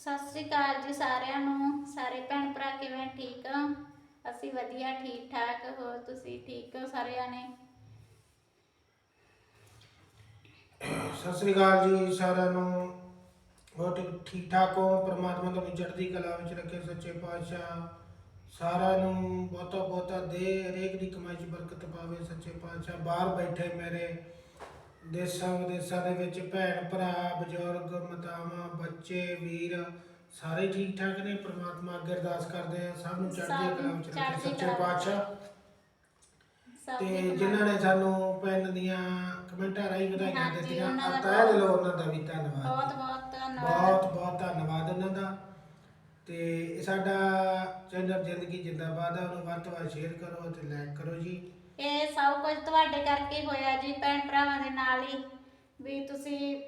ਸਤਿ ਸ੍ਰੀ ਅਕਾਲ ਜੀ ਸਾਰਿਆਂ ਨੂੰ। ਸਾਰੇ ਭੈਣ ਭਰਾ ਕਿਵੇਂ ਠੀਕ ਹੋ? ਅਸੀਂ ਵਧੀਆ, ਠੀਕ ਠਾਕ। ਹੋ ਤੁਸੀਂ ਠੀਕ ਹੋ ਸਾਰਿਆਂ ਨੇ? ਸਤਿ ਸ੍ਰੀ ਅਕਾਲ ਜੀ ਸਾਰਿਆਂ ਨੂੰ। ਹੋਰ ਠੀਕ- ਠੀਕ ਠਾਕ ਹੋ? ਪ੍ਰਮਾਤਮਾ ਤੁਹਾਨੂੰ ਚੜ੍ਹਦੀ ਕਲਾ ਵਿੱਚ ਰੱਖੇ ਸੱਚੇ ਪਾਤਸ਼ਾਹ। ਸਾਰਿਆਂ ਨੂੰ ਬਹੁਤਾ ਬਹੁਤਾ ਦੇ, ਹਰੇਕ ਦੀ ਕਮਾਈ 'ਚ ਬਰਕਤ ਪਾਵੇ ਸੱਚੇ ਪਾਤਸ਼ਾਹ। ਬਾਹਰ ਬੈਠੇ ਮੇਰੇ ਦੇਸ਼ਾਂ ਵਿਦੇਸ਼ਾਂ ਦੇ ਵਿੱਚ ਭੈਣ ਭਰਾ ਬਜ਼ੁਰਗ ਮਾਤਾਵਾਂ ਬੱਚੇ ਵੀਰ ਸਾਰੇ ਠੀਕ ਠਾਕ ਨੇ ਪ੍ਰਮਾਤਮਾ ਅੱਗੇ ਅਰਦਾਸ ਕਰਦੇ ਆ ਸਭ ਨੂੰ ਚੜ੍ਹਦੀ ਕਲਾ ਵਿੱਚ ਰੱਖੇ ਸੱਚੇ। ਪਾਤਸ਼ਾਹ। ਤੇ ਜਿਨ੍ਹਾਂ ਨੇ ਸਾਨੂੰ ਪੈਨ ਦੀਆਂ ਕਮੈਂਟਾਂ ਰਾਹੀਂ ਵਧਾਈਆਂ ਦਿੱਤੀਆਂ ਦਾ ਅਤਿ ਦਿਲੋਂ ਉਹਨਾਂ ਦਾ ਵੀ ਧੰਨਵਾਦ। ਬਹੁਤ ਬਹੁਤ ਧੰਨਵਾਦ। ਬਹੁਤ ਬਹੁਤ ਧੰਨਵਾਦ ਉਹਨਾਂ ਦਾ। ਤੇ ਸਾਡਾ ਚੈਨਲ ਜ਼ਿੰਦਗੀ ਜਿੰਦਾਬਾਦ ਆ ਉਹਨੂੰ ਵੱਧ ਤੋਂ ਵੱਧ ਸ਼ੇਅਰ ਕਰੋ ਤੇ ਲਾਈਕ ਕਰੋ ਜੀ। ਇਹ ਸਭ ਕੁਝ ਤੁਹਾਡੇ ਕਰਕੇ ਹੋਇਆ ਜੀ ਭੈਣ ਭਰਾਵਾਂ ਦੇ ਨਾਲ ਹੀ। ਵੀ ਤੁਸੀਂ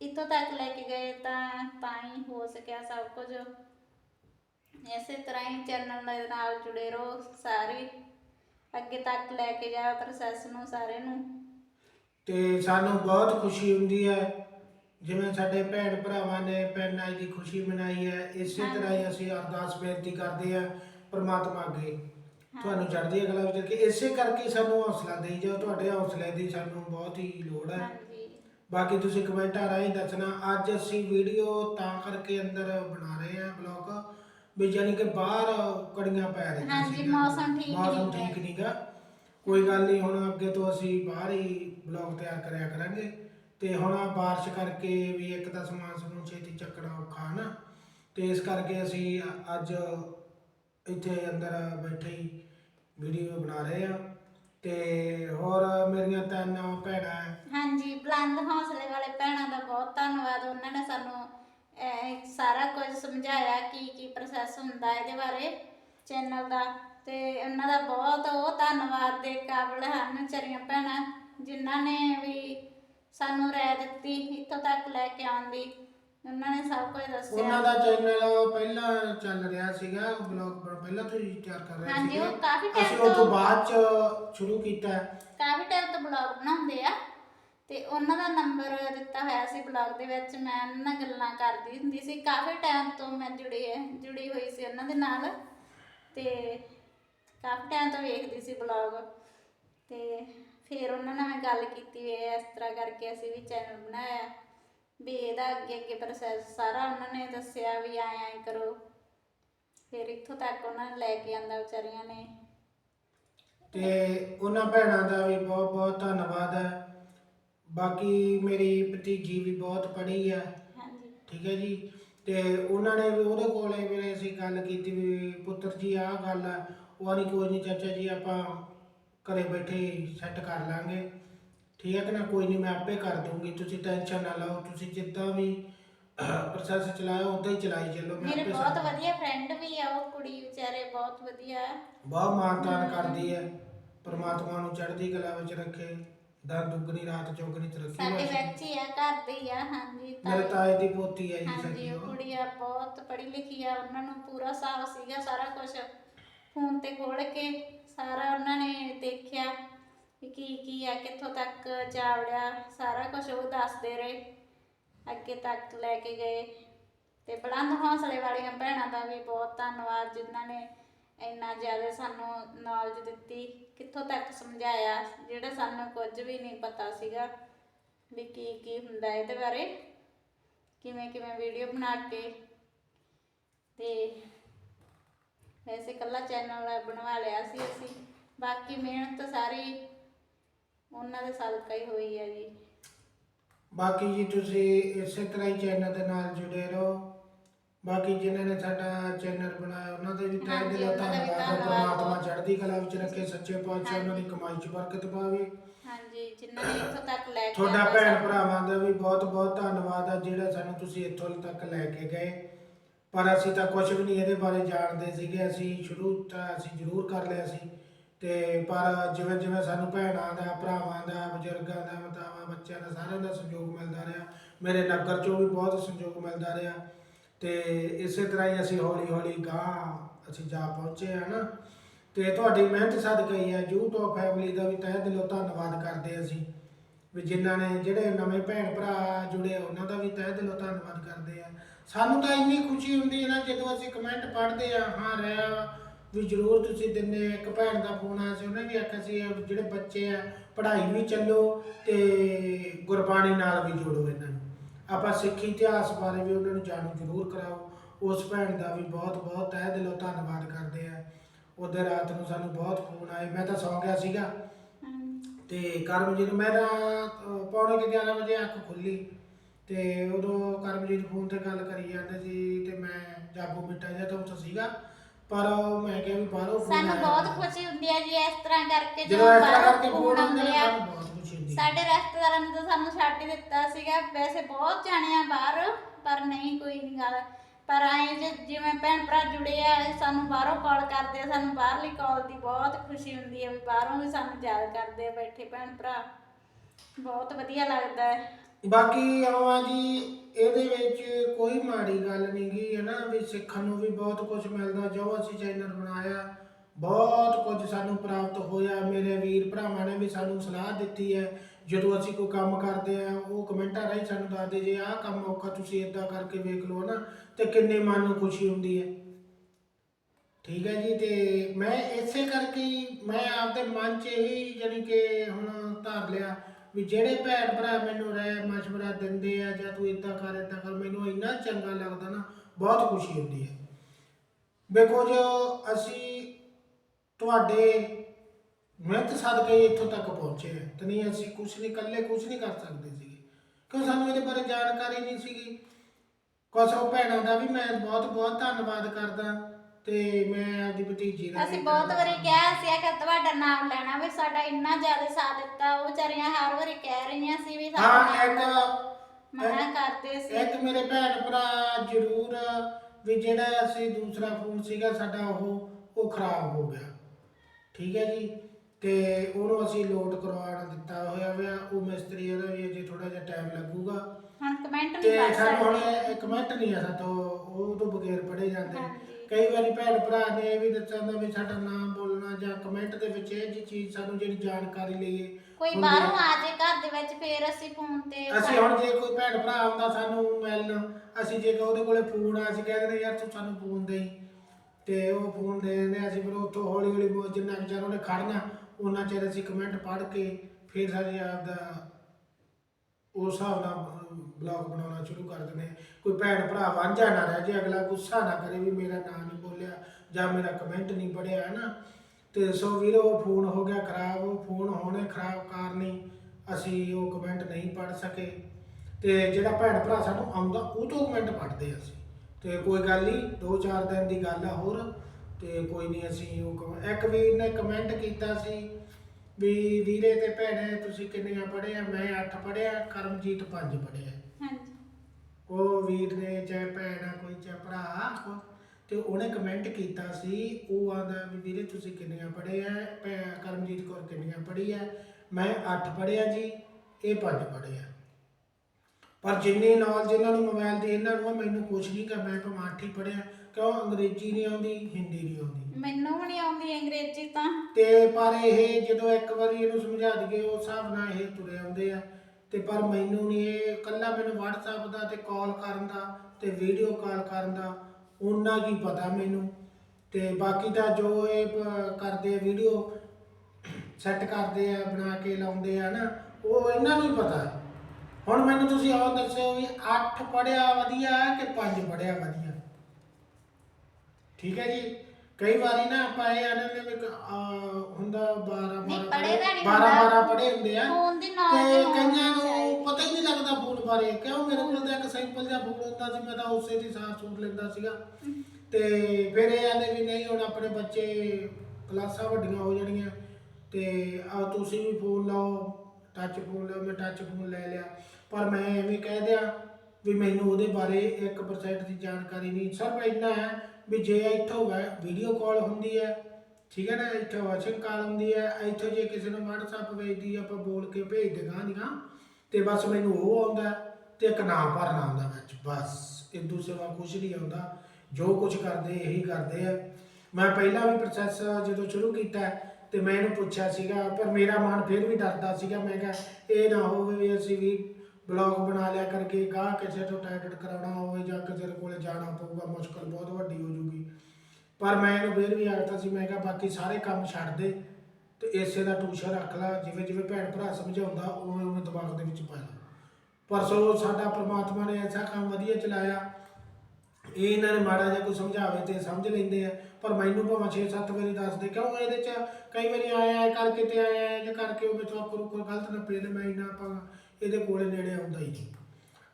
ਇੱਥੋਂ ਤੱਕ ਲੈ ਕੇ ਗਏ ਤਾਂ ਤਾਂ ਹੀ ਹੋ ਸਕਿਆ ਸਭ ਕੁਝ। ਇਸੇ ਤਰ੍ਹਾਂ ਹੀ ਚੈਨਲ ਦੇ ਨਾਲ ਜੁੜੇ ਰਹੋ ਸਾਰੇ। ਅੱਗੇ ਤੱਕ ਲੈ ਕੇ ਜਾਓ ਪ੍ਰੋਸੈਸ ਨੂੰ ਸਾਰੇ ਨੂੰ। ਤੇ ਸਾਨੂੰ ਬਹੁਤ ਖੁਸ਼ੀ ਹੁੰਦੀ ਹੈ ਜਿਵੇਂ ਸਾਡੇ ਭੈਣ ਭਰਾਵਾਂ ਨੇ ਪੈਨ ਆਈ ਦੀ ਖੁਸ਼ੀ ਮਨਾਈ ਹੈ ਇਸੇ। ਤਰ੍ਹਾਂ ਹੀ ਅਸੀਂ ਅਰਦਾਸ ਬੇਨਤੀ ਕਰਦੇ ਆ ਪ੍ਰਮਾਤਮਾ ਅੱਗੇ। ਤੁਹਾਨੂੰ ਚੜ੍ਹਦੀ ਕਲਾ ਵਿੱਚ ਕਿ ਇਸੇ ਕਰਕੇ ਸਾਨੂੰ ਹੌਸਲਾ ਦੇਈ ਜਾਓ। ਤੁਹਾਡੇ ਹੌਸਲੇ ਦੀ ਸਾਨੂੰ ਬਹੁਤ ਹੀ ਲੋੜ ਹੈ। ਹਾਂਜੀ। ਬਾਕੀ ਤੁਸੀਂ ਕਮੈਂਟਾਂ ਰਾਹੀਂ ਦੱਸਣਾ। ਅੱਜ ਅਸੀਂ ਵੀਡੀਓ ਤਾਂ ਕਰਕੇ ਅੰਦਰ ਬਣਾ ਰਹੇ ਹਾਂ ਬਲੌਗ ਵੀ ਜਾਨੀ ਕਿ ਬਾਹਰ ਕੜੀਆਂ ਪੈ ਰਹੀਆਂ ਹਾਂਜੀ, ਸੀਗੀਆਂ। ਮੌਸਮ ਠੀਕ ਮੌਸਮ ਨਹੀਂ ਠੀਕ ਨਹੀਂਗਾ ਕੋਈ ਗੱਲ ਨਹੀਂ ਹੁਣ ਅੱਗੇ ਤੋਂ ਅਸੀਂ ਬਾਹਰ ਹੀ ਬਲੌਗ ਤਿਆਰ ਕਰਿਆ ਕਰਾਂਗੇ। ਤੇ ਹੁਣ ਆਹ ਬਾਰਿਸ਼ ਕਰਕੇ ਵੀ ਇੱਕ ਤਾਂ ਸਮਾਨ ਸਮੂਨ ਛੇਤੀ ਚੱਕਣਾ ਔਖਾ ਨਾ। ਤੇ ਇਸ ਕਰਕੇ ਅਸੀਂ ਅ- ਅੱਜ ਇੱਥੇ ਅੰਦਰ ਬੈਠੇ ਹੀ ਵੀਡੀਓ ਬਣਾ ਰਹੇ ਆ। ਤੇ ਹੋਰ ਮੇਰੀਆਂ ਤਿੰਨ ਭੈਣਾਂ ਹੈ ਹਾਂਜੀ, ਬੁਲੰਦ ਹੌਸਲੇ ਵਾਲੇ ਭੈਣਾਂ ਦਾ ਬਹੁਤ ਧੰਨਵਾਦ। ਉਹਨਾਂ ਨੇ ਸਾਨੂੰ ਇਹ ਸਾਰਾ ਕੁਝ ਸਮਝਾਇਆ ਕੀ ਕੀ ਪ੍ਰੋਸੈਸ ਹੁੰਦਾ ਇਹਦੇ ਬਾਰੇ ਚੈਨਲ ਦਾ। ਤੇ ਉਹਨਾਂ ਦਾ ਬਹੁਤ ਉਹ ਧੰਨਵਾਦ ਦੇ ਕਾਬਲ ਹਨ ਵਿਚਾਰੀਆਂ ਭੈਣਾਂ, ਜਿਨ੍ਹਾਂ ਨੇ ਵੀ ਸਾਨੂੰ ਰਾਏ ਦਿੱਤੀ, ਇੱਥੋਂ ਤੱਕ ਲੈ ਕੇ ਆਉਣ ਦੀ। ਉਹਨਾਂ ਨੇ ਸਭ ਕੁਝ ਉਹਨਾਂ ਦੱਸਿਆ ਦਾ ਚੈਨਲ ਪਹਿਲਾਂ ਚੱਲ ਰਿਹਾ ਸੀਗਾ ਬਲੌਗ ਪਹਿਲਾਂ ਤੋਂ ਹੀ ਤਿਆਰ ਕਰ ਰਹੇ ਹਾਂਜੀ, ਸੀਗੇ। ਉਹ ਕਾਫੀ ਉਹ ਤੋਂ ਤੋਂ- ਬਾਅਦ ਚ ਸ਼ੁਰੂ ਕੀਤਾ। ਕਾਫੀ ਟਾਈਮ ਤੋਂ ਬਲੌਗ ਬਣਾਉਂਦੇ ਆ। ਤੇ ਉਹਨਾਂ ਦਾ ਨੰਬਰ ਦਿੱਤਾ ਹੋਇਆ ਸੀ ਬਲੌਗ ਦੇ ਵਿੱਚ ਮੈਂ ਉਹਨਾਂ ਨਾਲ ਗੱਲਾਂ ਕਰਦੀ ਹੁੰਦੀ ਸੀ। ਕਾਫੀ ਟਾਈਮ ਤੋਂ ਮੈਂ ਜੁੜੀ ਹੈ ਜੁੜੀ ਹੋਈ ਸੀ ਉਹਨਾਂ ਦੇ ਨਾਲ। ਤੇ ਕਾਫੀ ਟਾਈਮ ਤੋਂ ਵੇਖਦੀ ਸੀ ਬਲੌਗ ਤੇ ਫਿਰ ਉਹਨਾਂ ਨਾਲ ਮੈਂ ਗੱਲ ਕੀਤੀ ਵੀ ਇਸ ਤਰ੍ਹਾਂ ਕਰਕੇ ਅਸੀਂ ਵੀ ਚੈਨਲ ਬਣਾਇਆ। ਵੀ ਇਹਦਾ ਅੱਗੇ ਅੱਗੇ ਪ੍ਰੋਸੈਸ ਸਾਰਾ ਉਹਨਾਂ ਨੇ ਦੱਸਿਆ ਵੀ ਐਂ ਐਂ ਕਰੋ। ਫਿਰ ਇੱਥੋਂ ਤੱਕ ਉਹਨਾਂ ਨੇ ਲੈ ਕੇ ਆਂਦਾ ਵਿਚਾਰੀਆਂ ਨੇ। ਤੇ ਉਹਨਾਂ ਭੈਣਾਂ ਦਾ ਵੀ ਬਹੁਤ ਬਹੁਤ ਧੰਨਵਾਦ ਹੈ। ਬਾਕੀ ਮੇਰੀ ਭਤੀਜੀ ਵੀ ਬਹੁਤ ਪੜ੍ਹੀ ਹੈ। ਹਾਂਜੀ। ਠੀਕ ਹੈ ਜੀ। ਤੇ ਉਹਨਾਂ ਨੇ ਵੀ ਉਹਦੇ ਕੋਲੇ ਵੀ ਅਸੀਂ ਗੱਲ ਕੀਤੀ ਵੀ ਪੁੱਤਰ ਜੀ ਆਹ ਗੱਲ ਆ। ਉਹ ਨਹੀਂ ਕੋਈ ਨਹੀਂ ਚਾਚਾ ਜੀ ਆਪਾਂ ਘਰੇ ਬੈਠੇ ਸੈੱਟ ਕਰ ਲਾਂਗੇ। ਠੀਕ ਹੈ ਕਿ ਨਾ? ਕੋਈ ਨਹੀਂ ਮੈਂ ਆਪੇ ਕਰ ਦੂੰਗੀ ਤੁਸੀਂ ਟੈਨਸ਼ਨ ਨਾ ਲਓ ਤੁਸੀਂ ਜਿੱਦਾਂ ਵੀ ਪ੍ਰੋਸੈਸ ਚਲਾਇਆ ਉਦਾਂ ਹੀ ਚਲਾਈ ਚੱਲੋ। ਮੈਂ ਮੇਰੇ ਆਪੇ ਬਹੁਤ ਵਧੀਆ ਫਰੈਂਡ ਵੀ ਆ ਉਹ ਕੁੜੀ ਵਿਚਾਰੇ ਬਹੁਤ ਵਧੀਆ। ਹੈ। ਬਹੁਤ ਮਾਨਤਾਨ ਕਰਦੀ ਹੈ। ਪ੍ਰਮਾਤਮਾ ਨੂੰ ਚੜ੍ਹਦੀ ਕਲਾ ਵਿੱਚ ਰੱਖੇ। ਦਰ ਦੁੱਗਣੀ ਰਾਤ ਚੌਗਣੀ ਤਰੱਕੀ ਸਾਡੇ ਬਖਸ਼ੇ। ਵਿੱਚ ਹੀ ਆ ਘਰ ਦੇ ਹੀ ਆ ਹਾਂਜੀ ਤਾਂ- ਮੇਰੇ ਤਾਏ ਦੀ ਪੋਤੀ ਹੈ ਜੀ ਹਾਂਜੀ ਉਹ ਉਹ। ਕੁੜੀ ਆ ਬਹੁਤ ਪੜ੍ਹੀ ਲਿਖੀ ਆ ਉਹਨਾਂ ਨੂੰ ਪੂਰਾ ਹਿਸਾਬ ਸੀਗਾ ਸਾਰਾ ਕੁਝ ਫੋਨ ਤੇ ਖੋਲ ਕੇ ਸਾਰਾ ਉਹਨਾਂ ਨੇ ਦੇਖਿਆ। ਵੀ ਕੀ ਕੀ ਆ, ਕਿੱਥੋਂ ਤੱਕ ਚਾਵੜਿਆ ਸਾਰਾ ਕੁਝ ਉਹ ਦੱਸਦੇ ਰਹੇ। ਅੱਗੇ ਤੱਕ ਲੈ ਕੇ ਗਏ। ਤੇ ਬੁਲੰਦ ਹੌਸਲੇ ਵਾਲੀਆਂ ਭੈਣਾਂ ਦਾ ਵੀ ਬਹੁਤ ਧੰਨਵਾਦ, ਜਿਨ੍ਹਾਂ ਨੇ ਇੰਨਾ ਜ਼ਿਆਦਾ ਸਾਨੂੰ ਨੌਲੇਜ ਦਿੱਤੀ। ਕਿੱਥੋਂ ਤੱਕ ਸਮਝਾਇਆ, ਜਿਹੜਾ ਸਾਨੂੰ ਕੁਝ ਵੀ ਨਹੀਂ ਪਤਾ ਸੀਗਾ ਵੀ ਕੀ ਕੀ ਹੁੰਦਾ ਇਹਦੇ ਬਾਰੇ। ਕਿਵੇਂ ਕਿਵੇਂ ਵੀਡੀਓ ਬਣਾ ਕੇ ਤੇ ਵੈਸੇ ਕੱਲਾ ਚੈਨਲ ਬਣਵਾ ਲਿਆ ਸੀ ਅਸੀਂ। ਬਾਕੀ ਮਿਹਨਤ ਸਾਰੀ ਉਹਨਾਂ ਦੇ ਸਦਕਾ ਹੀ ਹੋਈ ਹੈ ਜੀ। ਬਾਕੀ ਜੀ ਤੁਸੀਂ ਇਸੇ ਤਰ੍ਹਾਂ ਹੀ ਚੈਨਲ ਦੇ ਨਾਲ ਜੁੜੇ ਰਹੋ। ਬਾਕੀ ਜਿਨ੍ਹਾਂ ਨੇ ਸਾਡਾ ਚੈਨਲ ਬਣਾਇਆ ਉਹਨਾਂ ਦੇ ਵੀ ਤਹਿ ਹਾਂਜੀ, ਦਿਲੋਂ ਉਹਨਾਂ ਦਾ ਵੀ ਧੰਨਵਾਦ ਧੰਨਵਾਦ। ਪਰਮਾਤਮਾ ਚੜ੍ਹਦੀ ਕਲਾ ਵਿੱਚ ਰੱਖੇ ਸੱਚੇ ਪਾਤਸ਼ਾਹ ਉਹਨਾਂ ਦੀ ਕਮਾਈ 'ਚ ਬਰਕਤ ਪਾਵੇ। ਹਾਂਜੀ ਜਿਨ੍ਹਾਂ ਨੇ ਇੱਥੋਂ ਤੱਕ ਲੈ ਕੇ ਤੁਹਾਡਾ ਆਂਦਾ ਭੈਣ ਸਾਨੂੰ। ਭਰਾਵਾਂ ਦਾ ਵੀ ਬਹੁਤ ਬਹੁਤ ਧੰਨਵਾਦ ਆ ਜਿਹੜਾ ਸਾਨੂੰ ਤੁਸੀਂ ਇੱਥੋਂ ਤੱਕ ਲੈ ਕੇ ਗਏ। ਪਰ ਅਸੀਂ ਤਾਂ ਕੁਝ ਵੀ ਨਹੀਂ ਇਹਦੇ ਬਾਰੇ ਜਾਣਦੇ ਸੀਗੇ। ਅਸੀਂ ਸ਼ੁਰੂ ਤਾਂ ਅਸੀਂ ਜ਼ਰੂਰ ਕਰ ਲਿਆ ਸੀ। ਤੇ ਪਰ ਜਿਵੇਂ ਜਿਵੇਂ ਸਾਨੂੰ ਭੈਣਾਂ ਦਾ, ਭਰਾਵਾਂ ਦਾ, ਬਜ਼ੁਰਗਾਂ ਦਾ, ਮਾਤਾਵਾਂ, ਬੱਚਿਆਂ ਦਾ ਸਾਰਿਆਂ ਦਾ ਸਹਿਯੋਗ ਮਿਲਦਾ ਰਿਹਾ। ਮੇਰੇ ਨਗਰ ਚੋਂ ਵੀ ਬਹੁਤ ਸਹਿਯੋਗ ਮਿਲਦਾ ਰਿਹਾ। ਤੇ ਇਸੇ ਤਰ੍ਹਾਂ ਹੀ ਅਸੀਂ ਹੌਲੀ ਹੌਲੀ ਗਾਂ ਅਸੀਂ ਜਾ ਪਹੁੰਚੇ ਹਾਂ ਨਾ। ਤੇ ਤੁਹਾਡੀ ਮਿਹਨਤ ਸਦਕਾ ਹੀ ਹੈ, ਜੂ YouTube ਫੈਮਿਲੀ ਦਾ ਵੀ ਤਹਿ ਦਿਲੋਂ ਧੰਨਵਾਦ ਕਰਦੇ ਅਸੀਂ। ਵੀ ਜਿਨ੍ਹਾਂ ਨੇ ਜਿਹੜੇ ਨਵੇਂ ਭੈਣ ਭਰਾ ਜੁੜੇ ਉਹਨਾਂ ਦਾ ਵੀ ਤਹਿ ਦਿਲੋਂ ਧੰਨਵਾਦ ਕਰਦੇ ਆ ਸਾਨੂੰ ਤਾਂ ਇੰਨੀ ਖੁਸ਼ੀ ਹੁੰਦੀ ਹੈ ਨਾ, ਜਦੋਂ ਅਸੀਂ ਕਮੈਂਟ ਪੜ੍ਹਦੇ ਆ ਹਾਂ, ਰਿਹਾ ਵੀ ਜਰੂਰ ਤੁਸੀਂ ਦਿੰਦੇ ਆ। ਇੱਕ ਭੈਣ ਦਾ ਫੋਨ ਆਇਆ ਸੀ, ਉਹਨੇ ਵੀ ਆਖਿਆ ਸੀ, ਇਹ ਜਿਹੜੇ ਬੱਚੇ ਆ, ਪੜ੍ਹਾਈ ਵੀ ਚੱਲੋ ਤੇ ਗੁਰਬਾਣੀ ਨਾਲ ਵੀ ਜੋੜੋ ਇਹਨਾਂ ਨੂੰ। ਆਪਾਂ ਸਿੱਖੀ ਇਤਿਹਾਸ ਬਾਰੇ ਵੀ ਉਹਨਾਂ ਨੂੰ ਜਾਣੂ ਜ਼ਰੂਰ ਕਰਾਓ। ਉਸ ਭੈਣ ਦਾ ਵੀ ਬਹੁਤ ਬਹੁਤ ਤਹਿ ਦਿਲੋਂ ਧੰਨਵਾਦ ਕਰਦੇ ਆ। ਉਹਦੇ ਰਾਤ ਨੂੰ ਸਾਨੂੰ ਬਹੁਤ ਫੋਨ ਆਏ। ਮੈਂ ਤਾਂ ਸੌਂ ਗਿਆ ਸੀਗਾ। ਤੇ ਕਰਮਜੀਤ ਮੈਂ ਤਾਂ ਪੌਣੇ ਕਿ 11 ਵਜੇ ਅੱਖ ਖੁੱਲੀ ਤੇ ਉਦੋਂ ਕਰਮਜੀਤ ਫੋਨ ਤੇ ਗੱਲ ਕਰੀ ਜਾਂਦੇ ਸੀ ਤੇ ਮੈਂ ਜਾਗੋ ਮਿੱਟਾ ਜਿਹਾ ਤਾਂ ਉੱਥੇ ਸੀਗਾ। ਪਰ ਮੈਂ ਕਿਹਾ ਵੀ ਬਾਹਰੋਂ phone ਸਾਨੂੰ ਆਇਆ ਬਹੁਤ। ਖੁਸ਼ੀ ਹੁੰਦੀ ਹੈ ਜੀ ਇਸ ਤਰ੍ਹਾਂ ਕਰਕੇ ਜਦੋਂ ਇਸ ਤਰ੍ਹਾਂ ਬਾਹਰੋਂ ਕਰਕੇ ਫੋਨ ਫੋਨ ਆਉਂਦੇ ਨੇ ਆ। ਸਾਨੂੰ ਬਹੁਤ ਖੁਸ਼ੀ ਹੁੰਦੀ ਹੈ। ਸਾਡੇ ਰਿਸ਼ਤੇਦਾਰਾਂ ਨੇ ਤਾਂ ਸਾਨੂੰ ਛੱਡ ਹੀ ਦਿੱਤਾ ਸੀਗਾ। ਵੈਸੇ ਬਹੁਤ ਜਾਣੇ ਆ ਬਾਹਰ ਪਰ ਨਹੀਂ ਕੋਈ ਨਹੀਂ ਗੱਲ। ਪਰ ਐਂ ਜੇ ਜਿਵੇਂ ਭੈਣ ਭਰਾ ਜੁੜੇ ਆ ਸਾਨੂੰ ਬਾਹਰੋਂ ਕਾਲ ਕਰਦੇ ਆ ਸਾਨੂੰ ਬਾਹਰਲੀ ਕਾਲ ਦੀ ਬਹੁਤ ਖੁਸ਼ੀ ਹੁੰਦੀ ਹੈ ਵੀ ਬਾਹਰੋਂ ਵੀ ਸਾਨੂੰ ਯਾਦ ਕਰਦੇ ਆ ਬੈਠੇ ਭੈਣ ਭਰਾ। ਬਹੁਤ ਵਧੀਆ ਲੱਗਦਾ ਹੈ। ਬਾਕੀ ਆਵਾਂ ਜੀ, ਇਹਦੇ ਵਿੱਚ ਕੋਈ ਮਾੜੀ ਗੱਲ ਨਹੀਂ ਗੀ, ਹੈ ਨਾ? ਵੀ ਸਿੱਖਣ ਨੂੰ ਵੀ ਬਹੁਤ ਕੁਝ ਮਿਲਦਾ, ਜੋ ਅਸੀਂ ਚੈਨਲ ਬਣਾਇਆ, ਬਹੁਤ ਕੁਝ ਸਾਨੂੰ ਪ੍ਰਾਪਤ ਹੋਇਆ। ਮੇਰੇ ਵੀਰ ਭਰਾਵਾਂ ਨੇ ਵੀ ਸਾਨੂੰ ਸਲਾਹ ਦਿੱਤੀ ਹੈ, ਜਦੋਂ ਅਸੀਂ ਕੋਈ ਕੰਮ ਕਰਦੇ ਆ ਉਹ ਕਮੈਂਟਾਂ ਰਾਹੀਂ ਸਾਨੂੰ ਦੱਸਦੇ ਜੇ ਆਹ ਕੰਮ ਔਖਾ ਤੁਸੀਂ ਇਦਾਂ ਕਰਕੇ ਵੇਖ ਲਓ ਨਾ, ਤੇ ਕਿੰਨੇ ਮਨ ਨੂੰ ਖੁਸ਼ੀ ਹੁੰਦੀ ਹੈ। ਠੀਕ ਹੈ ਜੀ, ਤੇ ਮੈਂ ਇਸੇ ਕਰਕੇ ਮੈਂ ਆਪਦੇ ਮਨ 'ਚ ਇਹੀ ਜਾਣੀ ਕਿ ਹੁਣ ਧਾਰ ਲਿਆ। ਵੀ ਜਿਹੜੇ ਭੈਣ ਭਰਾ ਮੈਨੂੰ ਰਾਏ ਮਸ਼ਵਰਾ ਦਿੰਦੇ ਆ ਜਾਂ ਤੂੰ ਇਦਾਂ ਕਰ ਇਦਾਂ ਕਰ, ਮੈਨੂੰ ਇੰਨਾ ਚੰਗਾ ਲੱਗਦਾ ਨਾ, ਬਹੁਤ ਖੁਸ਼ੀ ਹੁੰਦੀ ਹੈ। ਵੇਖੋ ਜੋ ਅਸੀਂ ਤੁਹਾਡੇ ਮਿਹਨਤ ਸਦਕੇ ਇੱਥੋਂ ਤੱਕ ਪਹੁੰਚੇ ਹਾਂ, ਤੇ ਨਹੀਂ ਅਸੀਂ ਕੁਝ ਨਹੀਂ, ਇਕੱਲੇ ਕੁਝ ਨਹੀਂ ਕਰ ਸਕਦੇ ਸੀਗੇ। ਕਿਉਂ ਸਾਨੂੰ ਇਹਦੇ ਬਾਰੇ ਜਾਣਕਾਰੀ ਨਹੀਂ ਸੀਗੀ? ਕੁਛ ਉਹ ਭੈਣਾਂ ਦਾ ਵੀ ਮੈਂ ਬਹੁਤ ਬਹੁਤ ਧੰਨਵਾਦ ਕਰਦਾ। ਤੇ ਮੈਂ ਆਪਦੀ ਭਤੀਜੀ ਦਾ ਅਸੀਂ ਬਹੁਤ ਵਾਰੀ ਕਿਹਾ ਸੀ ਕਿ ਤੁਹਾਡਾ ਨਾਮ ਲੈਣਾ ਵੀ ਸਾਡਾ ਇੰਨਾ ਜ਼ਿਆਦਾ ਸਾਥ ਦਿੱਤਾ ਉਹ ਵਿਚਾਰੀਆਂ ਹਰ ਵਾਰੀ ਕਹਿ ਰਹੀਆਂ ਸੀ ਵੀ ਹਾਂ ਇੱਕ ਮਨਾ ਕਰਦੇ ਸੀ। ਇੱਕ ਮੇਰੇ ਭੈਣ ਭਰਾ ਜ਼ਰੂਰ ਵੀ ਜਿਹੜਾ ਅਸੀਂ ਦੂਸਰਾ ਫੋਨ ਸੀਗਾ ਸਾਡਾ ਉਹ ਉਹ ਖਰਾਬ ਹੋ ਗਿਆ। ਠੀਕ ਹੈ ਜੀ? ਤੇ ਉਹਨੂੰ ਅਸੀਂ ਲੋਡ ਕਰਵਾਉਣ ਦਿੱਤਾ ਹੋਇਆ ਵਾ ਉਹ ਮਿਸਤਰੀ ਉਹਦਾ ਵੀ ਅਜੇ ਥੋੜਾ ਜਿਹਾ ਟਾਈਮ ਲੱਗੂਗਾ। ਹੁਣ ਕਮੈਂਟ ਤੇ ਨਹੀਂ ਪੜ ਸਾਨੂੰ ਹੁਣ ਸਕਦੇ ਇਹ ਕਮੈਂਟ ਨਹੀਂ ਆ ਸਾਤੋਂ ਉਹ ਤੋਂ ਬਗੈਰ ਪੜੇ ਜਾਂਦੇ। ਕਈ ਵਾਰੀ ਭੈਣ ਭਰਾ ਨੇ ਇਹ ਵੀ ਦੱਸਿਆ ਹੁੰਦਾ ਵੀ ਸਾਡਾ ਨਾਮ ਬੋਲਣਾ ਜਾਂ ਕਮੈਂਟ ਦੇ ਵਿੱਚ ਇਹ ਜੀ ਚੀਜ਼ ਸਾਨੂੰ ਜਿਹੜੀ ਜਾਣਕਾਰੀ ਲਈਏ ਕੋਈ ਹੁੰਦੀ ਬਾਹਰੋਂ। ਆ ਜੇ ਘਰ ਦੇ ਵਿੱਚ ਫੇਰ ਅਸੀਂ ਫੋਨ ਤੇ ਅਸੀਂ ਹੁਣ ਜੇ ਕੋਈ ਭੈਣ ਭਰਾ ਆਉਂਦਾ ਸਾਨੂੰ ਮਿਲਣ ਅਸੀਂ ਜੇ ਉਹਦੇ ਕੋਲੇ ਫੋਨ ਆ ਅਸੀਂ ਕਹਿੰਦੇ ਨੇ ਯਾਰ ਤੂੰ ਸਾਨੂੰ ਫੋਨ ਦੇਈ ਤੇ ਉਹ ਫੋਨ ਦੇ ਦਿੰਦੇ ਅਸੀਂ ਫਿਰ ਉੱਥੋਂ ਹੌਲੀ ਹੌਲੀ ਜਿੰਨਾ ਕੁ ਚਿਰ ਉਹਨੇ ਖੜਨਾ ਉਹਨਾਂ ਚਿਰ ਅਸੀਂ ਕਮੈਂਟ ਪੜ੍ਹ ਕੇ ਫਿਰ ਸਾਡੇ ਆਪਦਾ ਉਸ ਹਿਸਾਬ ਨਾਲ ਬਲੌਗ ਬਣਾਉਣਾ ਸ਼ੁਰੂ ਕਰ ਦਿੰਦੇ ਹਾਂ। ਕੋਈ ਭੈਣ ਭਰਾ ਵਾਂਝਾ ਨਾ ਰਹਿ ਜੇ, ਅਗਲਾ ਗੁੱਸਾ ਨਾ ਕਰੇ ਵੀ ਮੇਰਾ ਨਾਂ ਨਹੀਂ ਬੋਲਿਆ ਜਾਂ ਮੇਰਾ ਕਮੈਂਟ ਨਹੀਂ ਪੜਿਆ ਹੈ ਨਾ? ਤੇ ਸੋ ਵੀਰੋ, ਉਹ ਫੋਨ ਹੋ ਗਿਆ ਖਰਾਬ, ਉਹ ਫੋਨ ਹੋਣੇ ਖਰਾਬ ਕਾਰਨ ਹੀ ਅਸੀਂ ਉਹ ਕਮੈਂਟ ਨਹੀਂ ਪੜ ਸਕੇ। ਤੇ ਜਿਹੜਾ ਭੈਣ ਭਰਾ ਸਾਨੂੰ ਆਉਂਦਾ, ਉਹ ਤੋਂ ਕਮੈਂਟ ਪੜਦੇ ਹਾਂ ਅਸੀਂ। ਤੇ ਕੋਈ ਗੱਲ ਨਹੀਂ, ਦੋ ਚਾਰ ਦਿਨ ਦੀ ਗੱਲ ਆ ਹੋਰ। ਤੇ ਕੋਈ ਨਹੀਂ, ਅਸੀਂ ਉਹ ਕਮ- ਇੱਕ ਵੀਰ ਨੇ ਕਮੈਂਟ ਕੀਤਾ ਸੀ ਵੀ ਵੀਰੇ ਤੇ ਭੈਣੇ ਤੁਸੀਂ ਕਿੰਨੀਆਂ ਪੜ੍ਹੇ ਆ? ਮੈਂ 8 ਪੜ੍ਹਿਆ ਕਰਮਜੀਤ 5 ਪੜ੍ਹਿਆ। ਹਾਂਜੀ। ਉਹ ਵੀਰ ਨੇ ਚਾਹੇ ਭੈਣ ਆ ਕੋਈ ਚਾਹੇ ਭਰਾ ਆ, ਤੇ ਉਹਨੇ ਕਮੈਂਟ ਕੀਤਾ ਸੀ ਉਹ ਆਂਦਾ ਵੀ ਵੀਰੇ ਤੁਸੀਂ ਕਿੰਨੀਆਂ ਪੜ੍ਹੇ ਆ? ਭੈ- ਕਰਮਜੀਤ ਕੌਰ ਕਿੰਨੀਆਂ ਪੜ੍ਹੀ ਆ? ਮੈਂ 8 ਪੜ੍ਹਿਆ ਜੀ ਇਹ 5 ਪੜ੍ਹੇ ਆ। ਪਰ ਜਿੰਨੀ ਨੌਲੇਜ ਇਹਨਾਂ ਨੂੰ ਮੋਬਾਈਲ ਦੀ ਇਹਨਾਂ ਨੂੰ ਆ, ਮੈਨੂੰ ਕੁਛ ਨਹੀਂ ਕਿ ਮੈਂ ਭਾਵੇਂ 8 ਹੀ ਪੜ੍ਹਿਆ। ਕਿਉਂ ਅੰਗਰੇਜ਼ੀ ਨਹੀਂ ਆਉਂਦੀ ਹਿੰਦੀ ਨਹੀਂ ਆਉਂਦੀ? ਮੈਨੂੰ ਵੀ ਨਹੀਂ ਆਉਂਦੀ ਅੰਗਰੇਜ਼ੀ ਤਾਂ। ਤੇ ਪਰ ਇਹ ਜਦੋਂ ਇੱਕ ਵਾਰੀ ਇਹਨੂੰ ਸਮਝਾ ਦਈਏ ਉਸ ਹਿਸਾਬ ਨਾਲ ਇਹ ਤੁਰੇ ਆਉਂਦੇ ਆ। ਤੇ ਪਰ ਮੈਨੂੰ ਨਹੀਂ ਇਹ ਕੱਲਾ ਮੈਨੂੰ WhatsApp ਦਾ ਤੇ ਕਾਲ ਕਰਨ ਦਾ ਤੇ ਵੀਡੀਓ ਕਾਲ ਕਰਨ ਦਾ ਉਹਨਾਂ ਕੀ ਪਤਾ ਮੈਨੂੰ। ਤੇ ਬਾਕੀ ਦਾ ਜੋ ਇਹ ਪ- ਕਰਦੇ ਆ ਵੀਡੀਓ ਸੈੱਟ ਕਰਦੇ ਆ ਬਣਾ ਕੇ ਲਾਉਂਦੇ ਆ ਨਾ ਉਹ ਇਹਨਾਂ ਨੂੰ ਹੀ ਪਤਾ। ਹੈ ਹੁਣ ਮੈਨੂੰ ਤੁਸੀਂ ਆਹ ਦੱਸੋ ਵੀ 8 ਪੜਿਆ ਵਧੀਆ ਕਿ 5 ਪੜਿਆ ਵਧੀਆ? ਠੀਕ ਹੈ ਜੀ। ਕਈ ਵਾਰੀ ਨਾ ਆਪਾਂ ਇਹ ਆਨੇ ਨੇ ਅਹ, ਹੁੰਦਾ 12 ਨਹੀਂ, 12 ਪੜ੍ਹੇ ਦਾ ਨਹੀਂ 12 ਹੁੰਦਾ। 12 ਪੜੇ ਹੁੰਦੇ ਆ। ਫੋਨ ਦੀ ਤੇ ਕਈਆਂ ਨੂੰ। ਪਤਾ ਹੀ ਨਹੀਂ ਲੱਗਦਾ ਫੋਨ ਬਾਰੇ। ਕਿਉਂ? ਮੇਰੇ ਕੋਲ ਤਾਂ ਇੱਕ ਸਿੰਪਲ ਜਿਹਾ ਫੋਨ ਹੁੰਦਾ ਸੀ ਮੈਂ ਤਾਂ ਉਸੇ ਦੀ ਸਾਥ ਸੂਟ ਲੈਂਦਾ ਸੀਗਾ। ਤੇ ਫਿਰ ਇਹ ਆਂਦੇ ਵੀ ਨਹੀਂ ਹੁਣ ਆਪਣੇ ਬੱਚੇ ਕਲਾਸਾਂ ਵੱਡੀਆਂ ਹੋ ਜਾਣੀਆਂ। ਤੇ ਆ ਤੁਸੀਂ ਵੀ ਫੋਨ ਲਓ ਟੱਚ ਫੋਨ ਲਓ ਮੈਂ ਟੱਚ ਫੋਨ ਲੈ ਲਿਆ। ਪਰ ਮੈਂ ਐਵੇਂ ਕਹਿ ਦਿਆਂ ਵੀ ਮੈਨੂੰ ਉਹਦੇ ਬਾਰੇ 1% ਦੀ ਜਾਣਕਾਰੀ ਨਹੀਂ। ਸਿਰਫ ਇੰਨਾ ਹੈ ਵੀ ਜੇ ਇੱਥੋਂ ਵੀਡੀਓ ਕਾਲ ਹੁੰਦੀ ਹੈ, ਠੀਕ ਹੈ ਨਾ, ਇੱਥੇ ਵਾਚਿੰਗ ਕਾਲ ਹੁੰਦੀ ਹੈ, ਇੱਥੋਂ ਜੇ ਕਿਸੇ ਨੂੰ WhatsApp ਵੇਚਦੀ ਆਪਾਂ ਬੋਲ ਕੇ ਭੇਜ ਦੇਗਾ ਨੀਗਾ, ਤੇ ਬਸ ਮੈਨੂੰ ਉਹ ਆਉਂਦਾ ਤੇ ਇੱਕ ਨਾਮ ਭਰਨਾ ਆਉਂਦਾ ਵਿੱਚ, ਬਸ ਇਦੋਂ ਸਿਵਾ ਕੁਝ ਨਹੀਂ ਆਉਂਦਾ, ਜੋ ਕੁਝ ਕਰਦੇ ਇਹੀ ਕਰਦੇ ਆ ਮੈਂ ਪਹਿਲਾਂ ਵੀ ਪ੍ਰੋਸੈਸ ਜਦੋਂ ਸ਼ੁਰੂ ਕੀਤਾ ਤੇ ਮੈਂ ਇਹਨੂੰ ਪੁੱਛਿਆ ਸੀਗਾ, ਪਰ ਮੇਰਾ ਮਨ ਫਿਰ ਵੀ ਡਰਦਾ ਸੀਗਾ, ਮੈਂ ਕਿਹਾ ਇਹ ਨਾ ਹੋਵੇ ਵੀ ਅਸੀਂ ਵੀ ਬਲੌਗ ਬਣਾ ਲਿਆ ਕਰਕੇ, ਗਾਹ ਕਿਸੇ ਤੋਂ ਟਾਈਟਡ ਕਰਾਉਣਾ ਹੋਵੇ ਜਾਂ ਕਿਸੇ ਦੇ ਕੋਲੇ ਜਾਣਾ ਪਊਗਾ, ਮੁਸ਼ਕਲ ਬਹੁਤ ਵੱਡੀ ਹੋ ਜੂਗੀ। ਪਰ ਮੈਂ ਇਹਨੂੰ ਫੇਰ ਵੀ ਆਖਤਾ ਸੀ, ਮੈਂ ਕਿਹਾ ਬਾਕੀ ਸਾਰੇ ਕੰਮ ਛੱਡ ਦੇ ਤੇ ਇਸੇ ਦਾ ਟਿਊਸ਼ਨ ਰੱਖ ਲੈ, ਜਿਵੇਂ ਜਿਵੇਂ ਭੈਣ ਭਰਾ ਸਮਝਾਉਂਦਾ, ਉਵੇਂ ਉਵੇਂ ਦਿਮਾਗ ਦੇ ਵਿੱਚ ਪਾ ਲੈ। ਪਰਸੋਂ ਸਾਡਾ ਪ੍ਰਮਾਤਮਾ ਨੇ ਐਸਾ ਕੰਮ ਵਧੀਆ ਚਲਾਇਆ, ਇਹ ਇਹਨਾਂ ਨੇ ਮਾੜਾ ਜਿਹਾ ਕੋਈ ਸਮਝਾਵੇ ਤੇ ਸਮਝ ਲੈਂਦੇ ਆ, ਪਰ ਮੈਨੂੰ ਭਾਵੇਂ 6-7 ਵਾਰੀ ਦੱਸਦੇ, ਕਿਉਂ ਇਹਦੇ ਚ ਕਈ ਵਾਰੀ ਆਇਆ ਆਇਆ ਕਰਕੇ ਤੇ ਆਇਆ ਆਇਆ ਜੇ ਕਰਕੇ ਉਹ ਮੇਥੋਂ ਕੋਈ ਗਲਤ ਨਾ ਪੇ ਮੈਂ ਇੰਨਾ ਆਪਾਂ ਇਹਦੇ ਕੋਲੇ ਨੇੜੇ ਆਉਂਦਾ ਹੀ ਨਹੀਂ।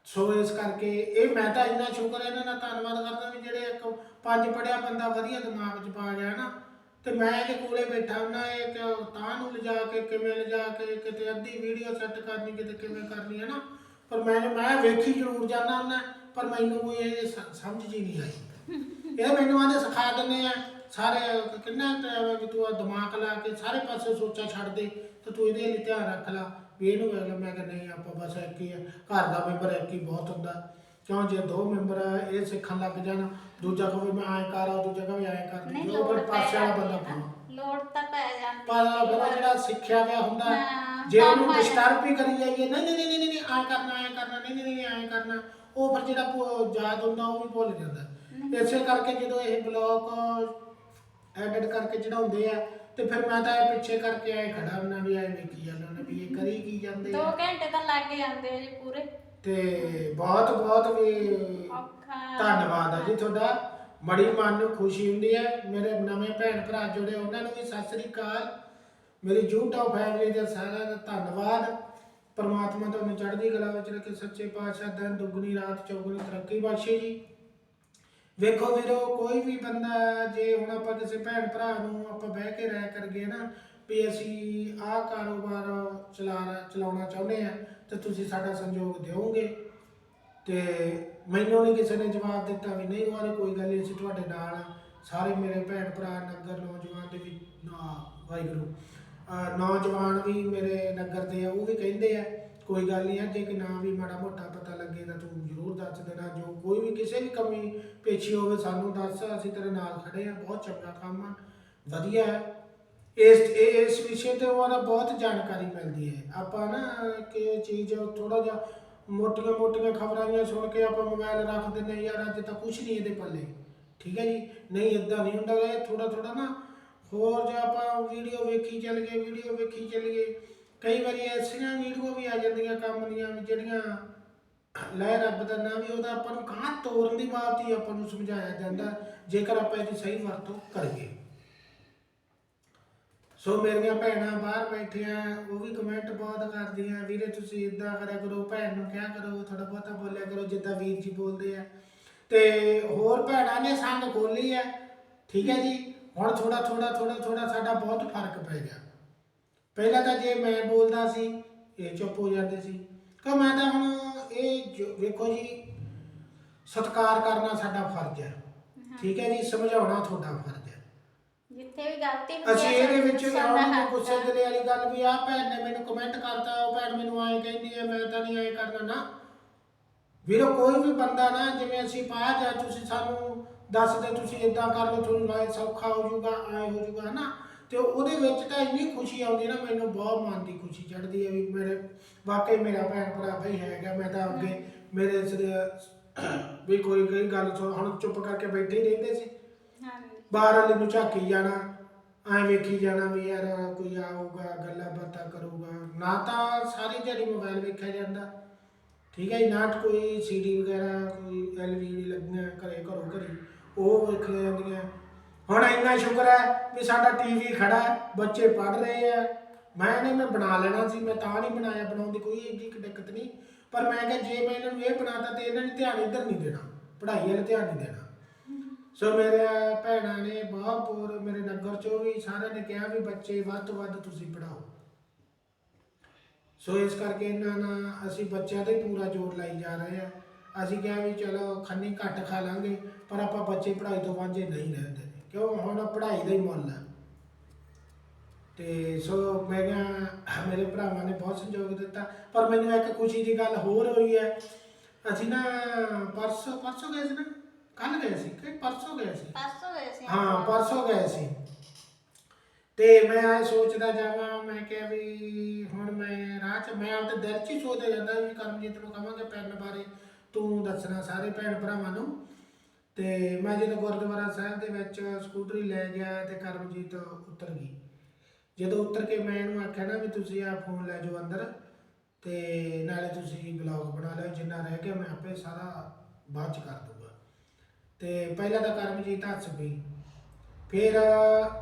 ਸੋ ਇਸ ਕਰਕੇ ਇਹ ਮੈਂ ਤਾਂ ਇੰਨਾ ਸ਼ੁਕਰ ਇਹਨਾਂ ਦਾ ਧੰਨਵਾਦ ਕਰਦਾ ਵੀ ਜਿਹੜੇ ਇੱਕ ਪੰਜ ਪੜਿਆ ਬੰਦਾ ਵਧੀਆ ਦਿਮਾਗ 'ਚ ਪਾ ਗਿਆ ਨਾ, ਤੇ ਮੈਂ ਇਹਦੇ ਕੋਲੇ ਬੈਠਾ ਉਹਨਾਂ ਇਹ ਤਾਂ ਨੂੰ ਲਿਜਾ ਕੇ ਕਿਵੇਂ ਲਿਜਾ ਕੇ ਕਿਤੇ ਅੱਧੀ ਵੀਡੀਓ ਸੈੱਟ ਕਰਨੀ, ਕਿਤੇ ਕਿਵੇਂ ਕਰਨੀ ਹੈ ਨਾ, ਪਰ ਮੈਂ ਮੈਂ ਵੇਖੀ ਜ਼ਰੂਰ ਜਾਂਦਾ ਹੁੰਦਾ, ਪਰ ਮੈਨੂੰ ਕੋਈ ਇਹ ਸਮਝ ਜੀ ਨਹੀਂ ਆਈ। ਇਹ ਮੈਨੂੰ ਆਂਦੇ ਸਿਖਾ ਦਿੰਦੇ ਆ, ਸਾਰੇ ਕਿੰਨਾ ਟਾਈਮ ਕਿ ਤੂੰ ਆ ਦਿਮਾਗ ਲਾ ਕੇ ਸਾਰੇ ਪਾਸੇ ਸੋਚਾ ਛੱਡ ਦੇ, ਤੇ ਤੂੰ ਇਹਦੇ ਲਈ ਧਿਆਨ ਰੱਖ ਲਾ। ਵੀ ਇਹਨੂੰ ਵੇਖ ਲੈ ਮੈਂ ਕਿਹਾ ਨਹੀਂ ਆਪਾਂ ਬਸ ਇੱਕ ਹੀ ਆ। ਘਰ ਦਾ ਮੈਂਬਰ ਇੱਕ ਹੀ ਬਹੁਤ ਹੁੰਦਾ। ਕਿਉਂ ਜੇ ਦੋ ਮੈਂਬਰ ਆ, ਇਹ ਸਿੱਖਣ ਲੱਗ ਜਾਣ ਦੂਜਾ ਕਹੇ ਮੈਂ ਐਂ ਕਰ ਆ ਦੂਜਾ ਕਹੇ ਐਂ ਕਰ ਨਹੀਂ ਜੋ ਪਰ ਲੋੜ ਪੈ ਪਾਸੇ ਵਾਲਾ ਜਾਂਦੀ ਬੰਦਾ ਹੈ ਪਾਉ ਲੋੜ ਤਾਂ ਪੈ ਜਾਂਦੀ ਪਰ ਹੈ। ਫਿਰ ਜਿਹੜਾ ਸਿੱਖਿਆ ਗਿਆ ਹੁੰਦਾ ਹਾਂ, ਜੇ ਉਹਨੂੰ ਕੰਮ ਆ ਡਿਸਟਰਬ ਵੀ ਕਰੀ ਜਾਈਏ ਨਹੀਂ ਨਹੀਂ ਨਹੀਂ ਨਹੀਂ ਨਹੀਂ ਐਂ ਕਰਨਾ ਐਂ ਕਰਨਾ ਨਹੀਂ ਨਹੀਂ ਨਹੀਂ ਐਂ ਕਰਨਾ ਉਹ ਫਿਰ ਜਿਹੜਾ ਭੁ- ਯਾਦ ਹੁੰਦਾ ਉਹ ਵੀ ਭੁੱਲ ਜਾਂਦਾ। ਇਸੇ ਕਰਕੇ ਜਦੋਂ ਇਹ ਬਲੌਗ ਐਡਿਟ ਕਰਕੇ ਚੜਾਉਂਦੇ ਆ ਤੇ ਫਿਰ ਮੈਂ ਤਾਂ ਇਹ ਪਿੱਛੇ ਕਰਕੇ ਆਏ ਖੜਾ ਹੁੰਦਾ ਵੀ ਐ ਵੇਖੀ ਜਾਂਦਾ ਵੀ ਇਹ ਕਰੀ ਕੀ ਜਾਂਦੇ ਦੋ ਆ। ਘੰਟੇ ਤਾਂ ਲੱਗ ਜਾਂਦੇ ਆ ਜੀ ਪੂਰੇ। ਤੇ ਬਹੁਤ ਬਹੁਤ ਵੀ ਔਖਾ। ਧੰਨਵਾਦ ਆ ਜੀ ਤੁਹਾਡਾ। ਬੜੀ ਮਨ ਨੂੰ ਖੁਸ਼ੀ ਹੁੰਦੀ ਹੈ ਮੇਰੇ ਨਵੇਂ ਭੈਣ ਭਰਾ ਜੁੜੇ ਉਹਨਾਂ ਨੂੰ ਵੀ ਸਤਿ ਸ੍ਰੀ ਅਕਾਲ। ਮੇਰੀ YouTube ਫੈਮਿਲੀ ਦੇ ਸਾਰਿਆਂ ਦਾ ਧੰਨਵਾਦ। ਪਰਮਾਤਮਾ ਤੁਹਾਨੂੰ ਚੜ੍ਹਦੀ ਕਲਾ ਵਿੱਚ ਰੱਖੇ। ਸੱਚੇ ਪਾਤਸ਼ਾਹ ਦਿਨ ਦੁੱਗਣੀ ਰਾਤ ਚੌਗੁਣੀ ਤਰੱਕੀ ਬਖਸ਼ੇ ਜੀ। ਵੇਖੋ ਵੀਰੋ, ਕੋਈ ਵੀ ਬੰਦਾ ਜੇ ਹੁਣ ਆਪਾਂ ਕਿਸੇ ਭੈਣ ਭਰਾ ਨੂੰ ਆਪਾਂ ਬਹਿ ਕੇ ਰਾਇ ਕਰਗੇ ਨਾ ਵੀ ਅਸੀਂ ਆਹ ਕਾਰੋਬਾਰ ਚਲਾ ਚਲਾਉਣਾ ਚਾਹੁੰਦੇ ਆ ਤੇ ਤੁਸੀਂ ਸਾਡਾ ਸੰਯੋਗ ਦਿਓਗੇ ਤੇ ਮੈਨੂੰ ਨਹੀਂ ਕਿਸੇ ਨੇ ਜਵਾਬ ਦਿੱਤਾ ਵੀ ਨਹੀਂ ਉਹਨੇ ਕੋਈ ਗੱਲ ਨਹੀਂ ਅਸੀਂ ਤੁਹਾਡੇ ਨਾਲ ਆ। ਸਾਰੇ ਮੇਰੇ ਭੈਣ ਭਰਾ ਨਗਰ ਨੌਜਵਾਨ ਦੇ ਵੀ, ਨਾ, ਵਾਹਿਗੁਰੂ ਅਹ ਨੌਜਵਾਨ ਵੀ ਮੇਰੇ ਨਗਰ ਦੇ ਆ, ਉਹ ਵੀ ਕਹਿੰਦੇ ਆ ਕੋਈ ਗੱਲ ਨਹੀਂ ਆ ਜੇ ਕਿ ਨਾ ਵੀ ਮਾੜਾ ਮੋਟਾ ਪਤਾ ਲੱਗੇ ਤਾਂ ਤੂੰ ਜ਼ਰੂਰ ਦੱਸ ਦੇਣਾ। ਜੋ ਕੋਈ ਵੀ ਕਿਸੇ ਵੀ ਕਮੀ ਪੇਸ਼ੀ ਹੋਵੇ ਸਾਨੂੰ ਦੱਸ ਅਸੀਂ ਤੇਰੇ ਨਾਲ ਖੜੇ ਆ ਬਹੁਤ ਚੰਗਾ ਕੰਮ ਆ ਵਧੀਆ ਹੈ। ਇਸ ਇਹ- ਇਸ ਵਿਸ਼ੇ ਤੇ ਉਹਨਾਂ ਬਹੁਤ ਜਾਣਕਾਰੀ ਮਿਲਦੀ ਹੈ। ਆਪਾਂ ਨਾ ਕਿ ਚੀਜ਼ ਥੋੜਾ ਜਿਹਾ ਮੋਟੀਆਂ ਮੋਟੀਆਂ ਖਬਰਾਂ ਜਿਹੀਆਂ ਸੁਣ ਕੇ ਆਪਾਂ ਮੋਬਾਈਲ ਰੱਖ ਦਿੰਦੇ ਹਾਂ, ਯਾਰ ਅੱਜ ਤਾਂ ਕੁਝ ਨਹੀਂ ਇਹਦੇ ਪੱਲੇ। ਠੀਕ ਹੈ ਜੀ? ਨਹੀਂ ਇਦਾਂ ਨਹੀਂ ਹੁੰਦਾ। ਗਾ, ਇਹ ਥੋੜਾ ਥੋੜਾ ਨਾ ਹੋਰ ਜੇ ਆਪਾਂ ਵੀਡੀਓ ਵੇਖੀ ਚੱਲ ਗਏ ਵੀਡੀਓ ਵੇਖੀ ਚੱਲ ਗਏ। ਕਈ ਵਾਰੀ ਐਸੀਆਂ ਵੀਡੀਓ ਵੀ ਆ ਜਾਂਦੀਆਂ ਕੰਮ ਦੀਆਂ ਵੀ ਜਿਹੜੀਆਂ ਲੈ ਰੱਬ ਦਾ ਨਾਮ ਵੀ ਉਹਦਾ ਆਪਾਂ ਨੂੰ ਕਾਂ ਤੋਰਨ ਦੀ ਬਾਤ ਹੀ ਆਪਾਂ ਨੂੰ ਸਮਝਾਇਆ ਜਾਂਦਾ, ਜੇਕਰ ਆਪਾਂ ਇਹਦੀ ਸਹੀ ਵਰਤੋਂ ਕਰੀਏ। ਸੋ ਮੇਰੀਆਂ ਭੈਣਾਂ ਬਾਹਰ ਬੈਠੀਆਂ, ਉਹ ਵੀ ਕਮੈਂਟ ਬਹੁਤ ਕਰਦੀਆਂ, ਵੀਰੇ ਤੁਸੀਂ ਇਦਾਂ ਕਰਿਆ ਕਰੋ, ਭੈਣ ਨੂੰ ਕਿਹਾ ਕਰੋ ਥੋੜਾ ਬਹੁਤਾ ਬੋਲਿਆ ਕਰੋ, ਜਿੱਦਾਂ ਵੀਰ ਜੀ ਬੋਲਦੇ ਆ। ਤੇ ਹੋਰ ਭੈਣਾਂ ਨੇ ਸੰਗ ਖੋਲੀ ਹੈ, ਠੀਕ ਹੈ ਜੀ, ਹੁਣ ਥੋੜਾ ਥੋੜਾ ਥੋੜਾ ਥੋੜਾ ਸਾਡਾ ਬਹੁਤ ਫ਼ਰਕ ਪੈ ਗਿਆ। ਪਹਿਲਾਂ ਤਾਂ ਜੇ ਮੈਂ ਬੋਲਦਾ ਸੀ ਇਹ ਚੁੱਪ ਹੋ ਜਾਂਦੇ ਸੀ। ਕਿ ਮੈਂ ਤਾਂ ਹੁਣ ਇਹ ਜੋ- ਵੇਖੋ ਜੀ ਸਤਿਕਾਰ ਕਰਨਾ ਸਾਡਾ ਫਰਜ਼ ਹੈ। ਠੀਕ ਹੈ ਜੀ ਸਮਝਾਉਣਾ ਤੁਹਾਡਾ ਫਰਜ਼ ਹੈ। ਜਿੱਥੇ ਵੀ ਗਲਤੀ ਹੁੰਦੀ ਅਸੀਂ ਇਹਦੇ ਵਿੱਚ ਆਉਣ ਗੁੱਸੇ। ਦਿਲੇ ਵਾਲੀ ਗੱਲ ਵੀ ਆ ਭੈਣ ਨੇ ਮੈਨੂੰ ਕਮੈਂਟ ਕਰਤਾ ਉਹ ਭੈਣ ਮੈਨੂੰ ਐਂ ਕਹਿੰਦੀ ਹੈ ਮੈਂ ਤਾਂ ਨਹੀਂ ਐਂ ਕਰਨਾ ਨਾ। ਵੀਰੋ ਕੋਈ ਵੀ ਬੰਦਾ ਨਾ ਜਿਵੇਂ ਅਸੀਂ ਪਾ ਜਾ ਤੁਸੀਂ ਸਾਨੂੰ ਦੱਸਦੇ ਤੁਸੀਂ ਇਦਾਂ ਕਰ ਲਓ ਤੁਹਾਨੂੰ ਲਾਇ ਸੌਖਾ ਹੋ ਜਾਊਗਾ ਐਂ ਹੋ ਜਾਊਗਾ ਨਾ ਤੇ ਉਹਦੇ ਵਿੱਚ ਤਾਂ ਇੰਨੀ ਖੁਸ਼ੀ ਆਉਂਦੀ ਨਾ ਮੈਨੂੰ ਬਹੁਤ ਮਨ ਦੀ ਖੁਸ਼ੀ ਚੜ੍ਹਦੀ ਹੈ ਵੀ ਮੇਰੇ ਵਾਕਈ ਮੇਰਾ ਭੈਣ ਭਰਾ ਭਈ ਹੈਗਾ ਮੈਂ ਤਾਂ ਅੱਗੇ ਮੇਰੇ ਵੀ ਕੋਈ ਕੋਈ ਗੱਲ ਸੁਣ ਹੁਣ ਚੁੱਪ ਕਰਕੇ ਬੈਠੇ ਹੀ ਰਹਿੰਦੇ ਸੀ। ਹਾਂਜੀ। ਬਾਹਰ ਵਾਲੇ ਨੂੰ ਝਾਕੀ ਜਾਣਾ ਐਂ ਵੇਖੀ ਜਾਣਾ ਵੀ ਯਾਰ ਕੋਈ ਆਊਗਾ ਗੱਲਾਂ ਬਾਤਾਂ ਕਰੂਗਾ। ਨਾ ਤਾਂ ਸਾਰੀ ਦਿਹਾੜੀ ਮੋਬਾਈਲ ਵੇਖਿਆ ਜਾਂਦਾ। ਠੀਕ ਹੈ ਨਾ ਕੋਈ ਸੀਡੀ ਵਗੈਰਾ ਕੋਈ ਐਲਈਡੀ ਲੱਗੀਆਂ ਘਰੇ ਘਰੋਂ ਘਰੀ ਉਹ ਵੇਖੀਆਂ ਜਾਂਦੀਆਂ। ਹੁਣ ਇੰਨਾ ਸ਼ੁਕਰ ਹੈ ਵੀ ਸਾਡਾ ਟੀਵੀ ਖੜਾ ਹੈ, ਬੱਚੇ ਪੜ ਰਹੇ ਆ ਮੈਂ ਨਹੀਂ, ਮੈਂ ਬਣਾ ਲੈਣਾ ਸੀ, ਮੈਂ ਤਾਂ ਨਹੀਂ ਬਣਾਇਆ, ਬਣਾਉਣ ਦੀ ਕੋਈ ਏਡੀ ਦਿੱਕਤ ਨਹੀਂ। ਪਰ ਮੈਂ ਕਿਹਾ ਜੇ ਮੈਂ ਇਹਨਾਂ ਨੂੰ ਇਹ ਬਣਾਤਾ ਤੇ ਇਹਨਾਂ ਨੇ ਧਿਆਨ ਇੱਧਰ ਨਹੀਂ ਦੇਣਾ, ਪੜ੍ਹਾਈ ਵੱਲ ਧਿਆਨ ਨਹੀਂ ਦੇਣਾ। ਸੋ ਮੇਰੇ ਭੈਣਾਂ ਨੇ ਬਹੁਤ ਮੇਰੇ ਨਗਰ ਚੋਂ ਵੀ ਸਾਰਿਆਂ ਨੇ ਕਿਹਾ ਵੀ ਬੱਚੇ ਵੱਧ ਤੋਂ ਵੱਧ ਤੁਸੀਂ ਪੜਾਓ ਸੋ ਇਸ ਕਰਕੇ ਇਹਨਾਂ ਨਾਲ ਅਸੀਂ ਬੱਚਿਆਂ ਤੇ ਪੂਰਾ ਜ਼ੋਰ ਲਾਈ ਜਾ ਰਹੇ ਆ ਅਸੀਂ ਕਿਹਾ ਵੀ ਚਲੋ ਖੰਨੀ ਘੱਟ ਖਾ ਲਾਂਗੇ, ਪਰ ਆਪਾਂ ਬੱਚੇ ਪੜ੍ਹਾਈ ਤੋਂ ਵਾਂਝੇ ਨਹੀਂ ਰਹਿੰਦੇ। ਕਿਉਂ ਹੁਣ ਪੜ੍ਹਾਈ ਦਾ ਹੀ ਮੁੱਲ ਹੈ। ਤੇ ਸੋ ਮੈਂ ਕਿਹਾ ਮੇਰੇ ਭਰਾਵਾਂ ਨੇ ਬਹੁਤ ਸਹਿਯੋਗ ਦਿੱਤਾ ਪਰ ਮੈਨੂੰ ਇੱਕ ਖੁਸ਼ੀ ਦੀ ਗੱਲ ਹੋਰ ਹੋਈ ਹੈ। ਅਸੀਂ ਨਾ ਪਰਸੋਂ ਪਰਸੋਂ ਗਏ ਸੀ ਨਾ? ਕੱਲ ਗਏ ਸੀ ਕਿ ਪਰਸੋਂ ਗਏ ਸੀ? ਪਰਸੋਂ ਗਏ ਸੀ ਹਾਂ ਪਰਸੋਂ ਗਏ ਸੀ। ਤੇ ਮੈਂ ਆ ਸੋਚਦਾ ਜਾਵਾਂ ਮੈਂ ਕਿਹਾ ਵੀ ਹੁਣ ਮੈਂ ਰਾਹ 'ਚ ਮੈਂ ਆਪਦੇ ਦਿਲ 'ਚ ਹੀ ਸੋਚਦਾ ਜਾਂਦਾ ਵੀ ਕਰਮਜੀਤ ਨੂੰ ਕਹਾਂਗੇ ਪੈਨ ਬਾਰੇ। ਤੂੰ ਦੱਸਣਾ ਸਾਰੇ ਭੈਣ ਭਰਾਵਾਂ ਨੂੰ। ਤੇ ਮੈਂ ਜਦੋਂ ਗੁਰਦੁਆਰਾ ਸਾਹਿਬ ਦੇ ਵਿੱਚ ਸਕੂਟਰੀ ਲੈ ਗਿਆ ਤੇ ਕਰਮਜੀਤ ਉਤਰ ਗਈ। ਜਦੋਂ ਉਤਰ ਕੇ ਮੈਂ ਇਹਨੂੰ ਆਖਿਆ ਨਾ ਵੀ ਤੁਸੀਂ ਆ ਫੋਨ ਲੈ ਜਾਓ ਅੰਦਰ ਤੇ ਨਾਲੇ ਤੁਸੀਂ ਬਲੌਗ ਬਣਾ ਲਿਓ, ਜਿੰਨਾ ਰਹਿ ਗਿਆ ਮੈਂ ਆਪੇ ਸਾਰਾ ਬਾਅਦ ਚ ਕਰ ਦੂੰਗਾ ਤੇ ਪਹਿਲਾਂ ਤਾਂ ਕਰਮਜੀਤ ਹੱਸ ਪਈ। ਫਿਰ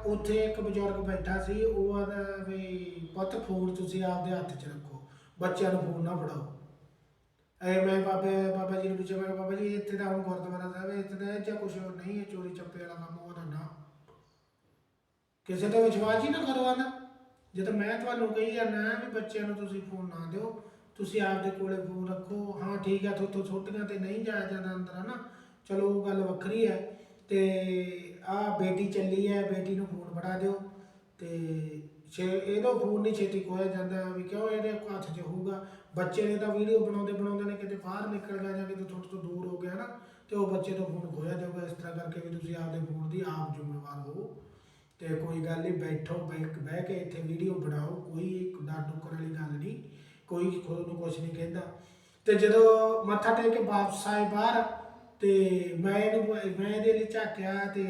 ਉੱਥੇ ਇੱਕ ਬਜ਼ੁਰਗ ਬੈਠਾ ਸੀ, ਉਹ ਆਦਾ ਵੀ, ਪੁੱਤ ਫੋਨ ਤੁਸੀਂ ਆਪਦੇ ਹੱਥ 'ਚ ਰੱਖੋ, ਬੱਚਿਆਂ ਨੂੰ ਫੋਨ ਨਾ ਫੜਾਓ। ਐ ਮੈਂ ਬਾਬੇ ਬਾਬਾ ਜੀ ਨੂੰ ਪੁੱਛਿਆ ਮੈਂ ਕਿਹਾ, ਬਾਬਾ ਜੀ ਇੱਥੇ ਤਾਂ ਹੁਣ ਗੁਰਦੁਆਰਾ ਸਾਹਿਬ ਹੈ, ਇੱਥੇ ਤਾਂ ਇਹ ਜਿਹਾ ਕੁਝ ਨਹੀਂ ਹੈ ਚੋਰੀ ਚੱਪੇ ਵਾਲਾ ਕੰਮ ਉਹਦਾ ਨਾ। ਕਿਸੇ ਤੇ ਵਿਸ਼ਵਾਸ ਹੀ ਨਾ ਕਰੋ ਨਾ ਜਦੋਂ ਮੈਂ ਤੁਹਾਨੂੰ ਕਹੀ ਜਾਂਦਾ ਵੀ ਬੱਚਿਆਂ ਨੂੰ ਤੁਸੀਂ ਫੋਨ ਨਾ ਦਿਓ ਤੁਸੀਂ ਆਪਦੇ ਕੋਲੇ ਫੋਨ ਰੱਖੋ। ਹਾਂ ਠੀਕ ਹੈ ਥੋਤੋਂ ਛੋਟੀਆਂ ਤੇ ਨਹੀਂ ਜਾਇਆ ਜਾਂਦਾ ਅੰਦਰ ਹਨਾ। ਚਲੋ ਉਹ ਗੱਲ ਵੱਖਰੀ ਹੈ। ਤੇ ਆ ਬੇਟੀ ਚੱਲੀ ਹੈ ਬੇਟੀ ਨੂੰ ਫੋਨ ਫੜਾ ਦਿਓ। ਤੇ ਛੇ ਇਹਦਾ ਫੋਨ ਨਹੀਂ ਛੇਤੀ ਖੋਇਆ ਜਾਂਦਾ ਵੀ ਕਿਉਂ ਇਹਦੇ ਹੱਥ 'ਚ ਹੋਊਗਾ। ਬੱਚੇ ਨੇ ਤਾਂ ਵੀਡੀਓ ਬਣਾਉਂਦੇ ਬਣਾਉਂਦੇ ਨੇ ਕਿਤੇ ਬਾਹਰ ਨਿਕਲ ਗਿਆ ਜਾਂ ਕਿਤੇ ਥੋੜੇ ਤੋਂ ਦੂਰ ਹੋ ਗਿਆ ਨਾ, ਤੇ ਉਹ ਬੱਚੇ ਤੋਂ ਫੋਨ ਖੋਇਆ ਜਾਊਗਾ ਇਸ ਤਰ੍ਹਾਂ ਕਰਕੇ ਵੀ ਤੁਸੀਂ ਆਪਦੇ ਫੋਨ ਦੀ ਆਪ ਜ਼ਿੰਮੇਵਾਰ ਹੋ। ਤੇ ਕੋਈ ਗੱਲ ਨਹੀਂ, ਬੈਠੋ ਬਹਿ ਬਹਿ ਕੇ ਇੱਥੇ ਵੀਡੀਓ ਬਣਾਓ, ਕੋਈ ਡਰ ਡੁੱਕਰ ਵਾਲੀ ਗੱਲ ਨਹੀਂ, ਕੋਈ ਖੁਦ ਨੂੰ ਕੁਝ ਨਹੀਂ ਕਹਿੰਦਾ। ਤੇ ਜਦੋਂ ਮੱਥਾ ਟੇਕ ਕੇ ਵਾਪਸ ਆਏ ਬਾਹਰ, ਤੇ ਮੈਂ ਇਹਨੂੰ ਮੈਂ ਇਹਦੇ ਲਈ ਝਾਕਿਆ ਤੇ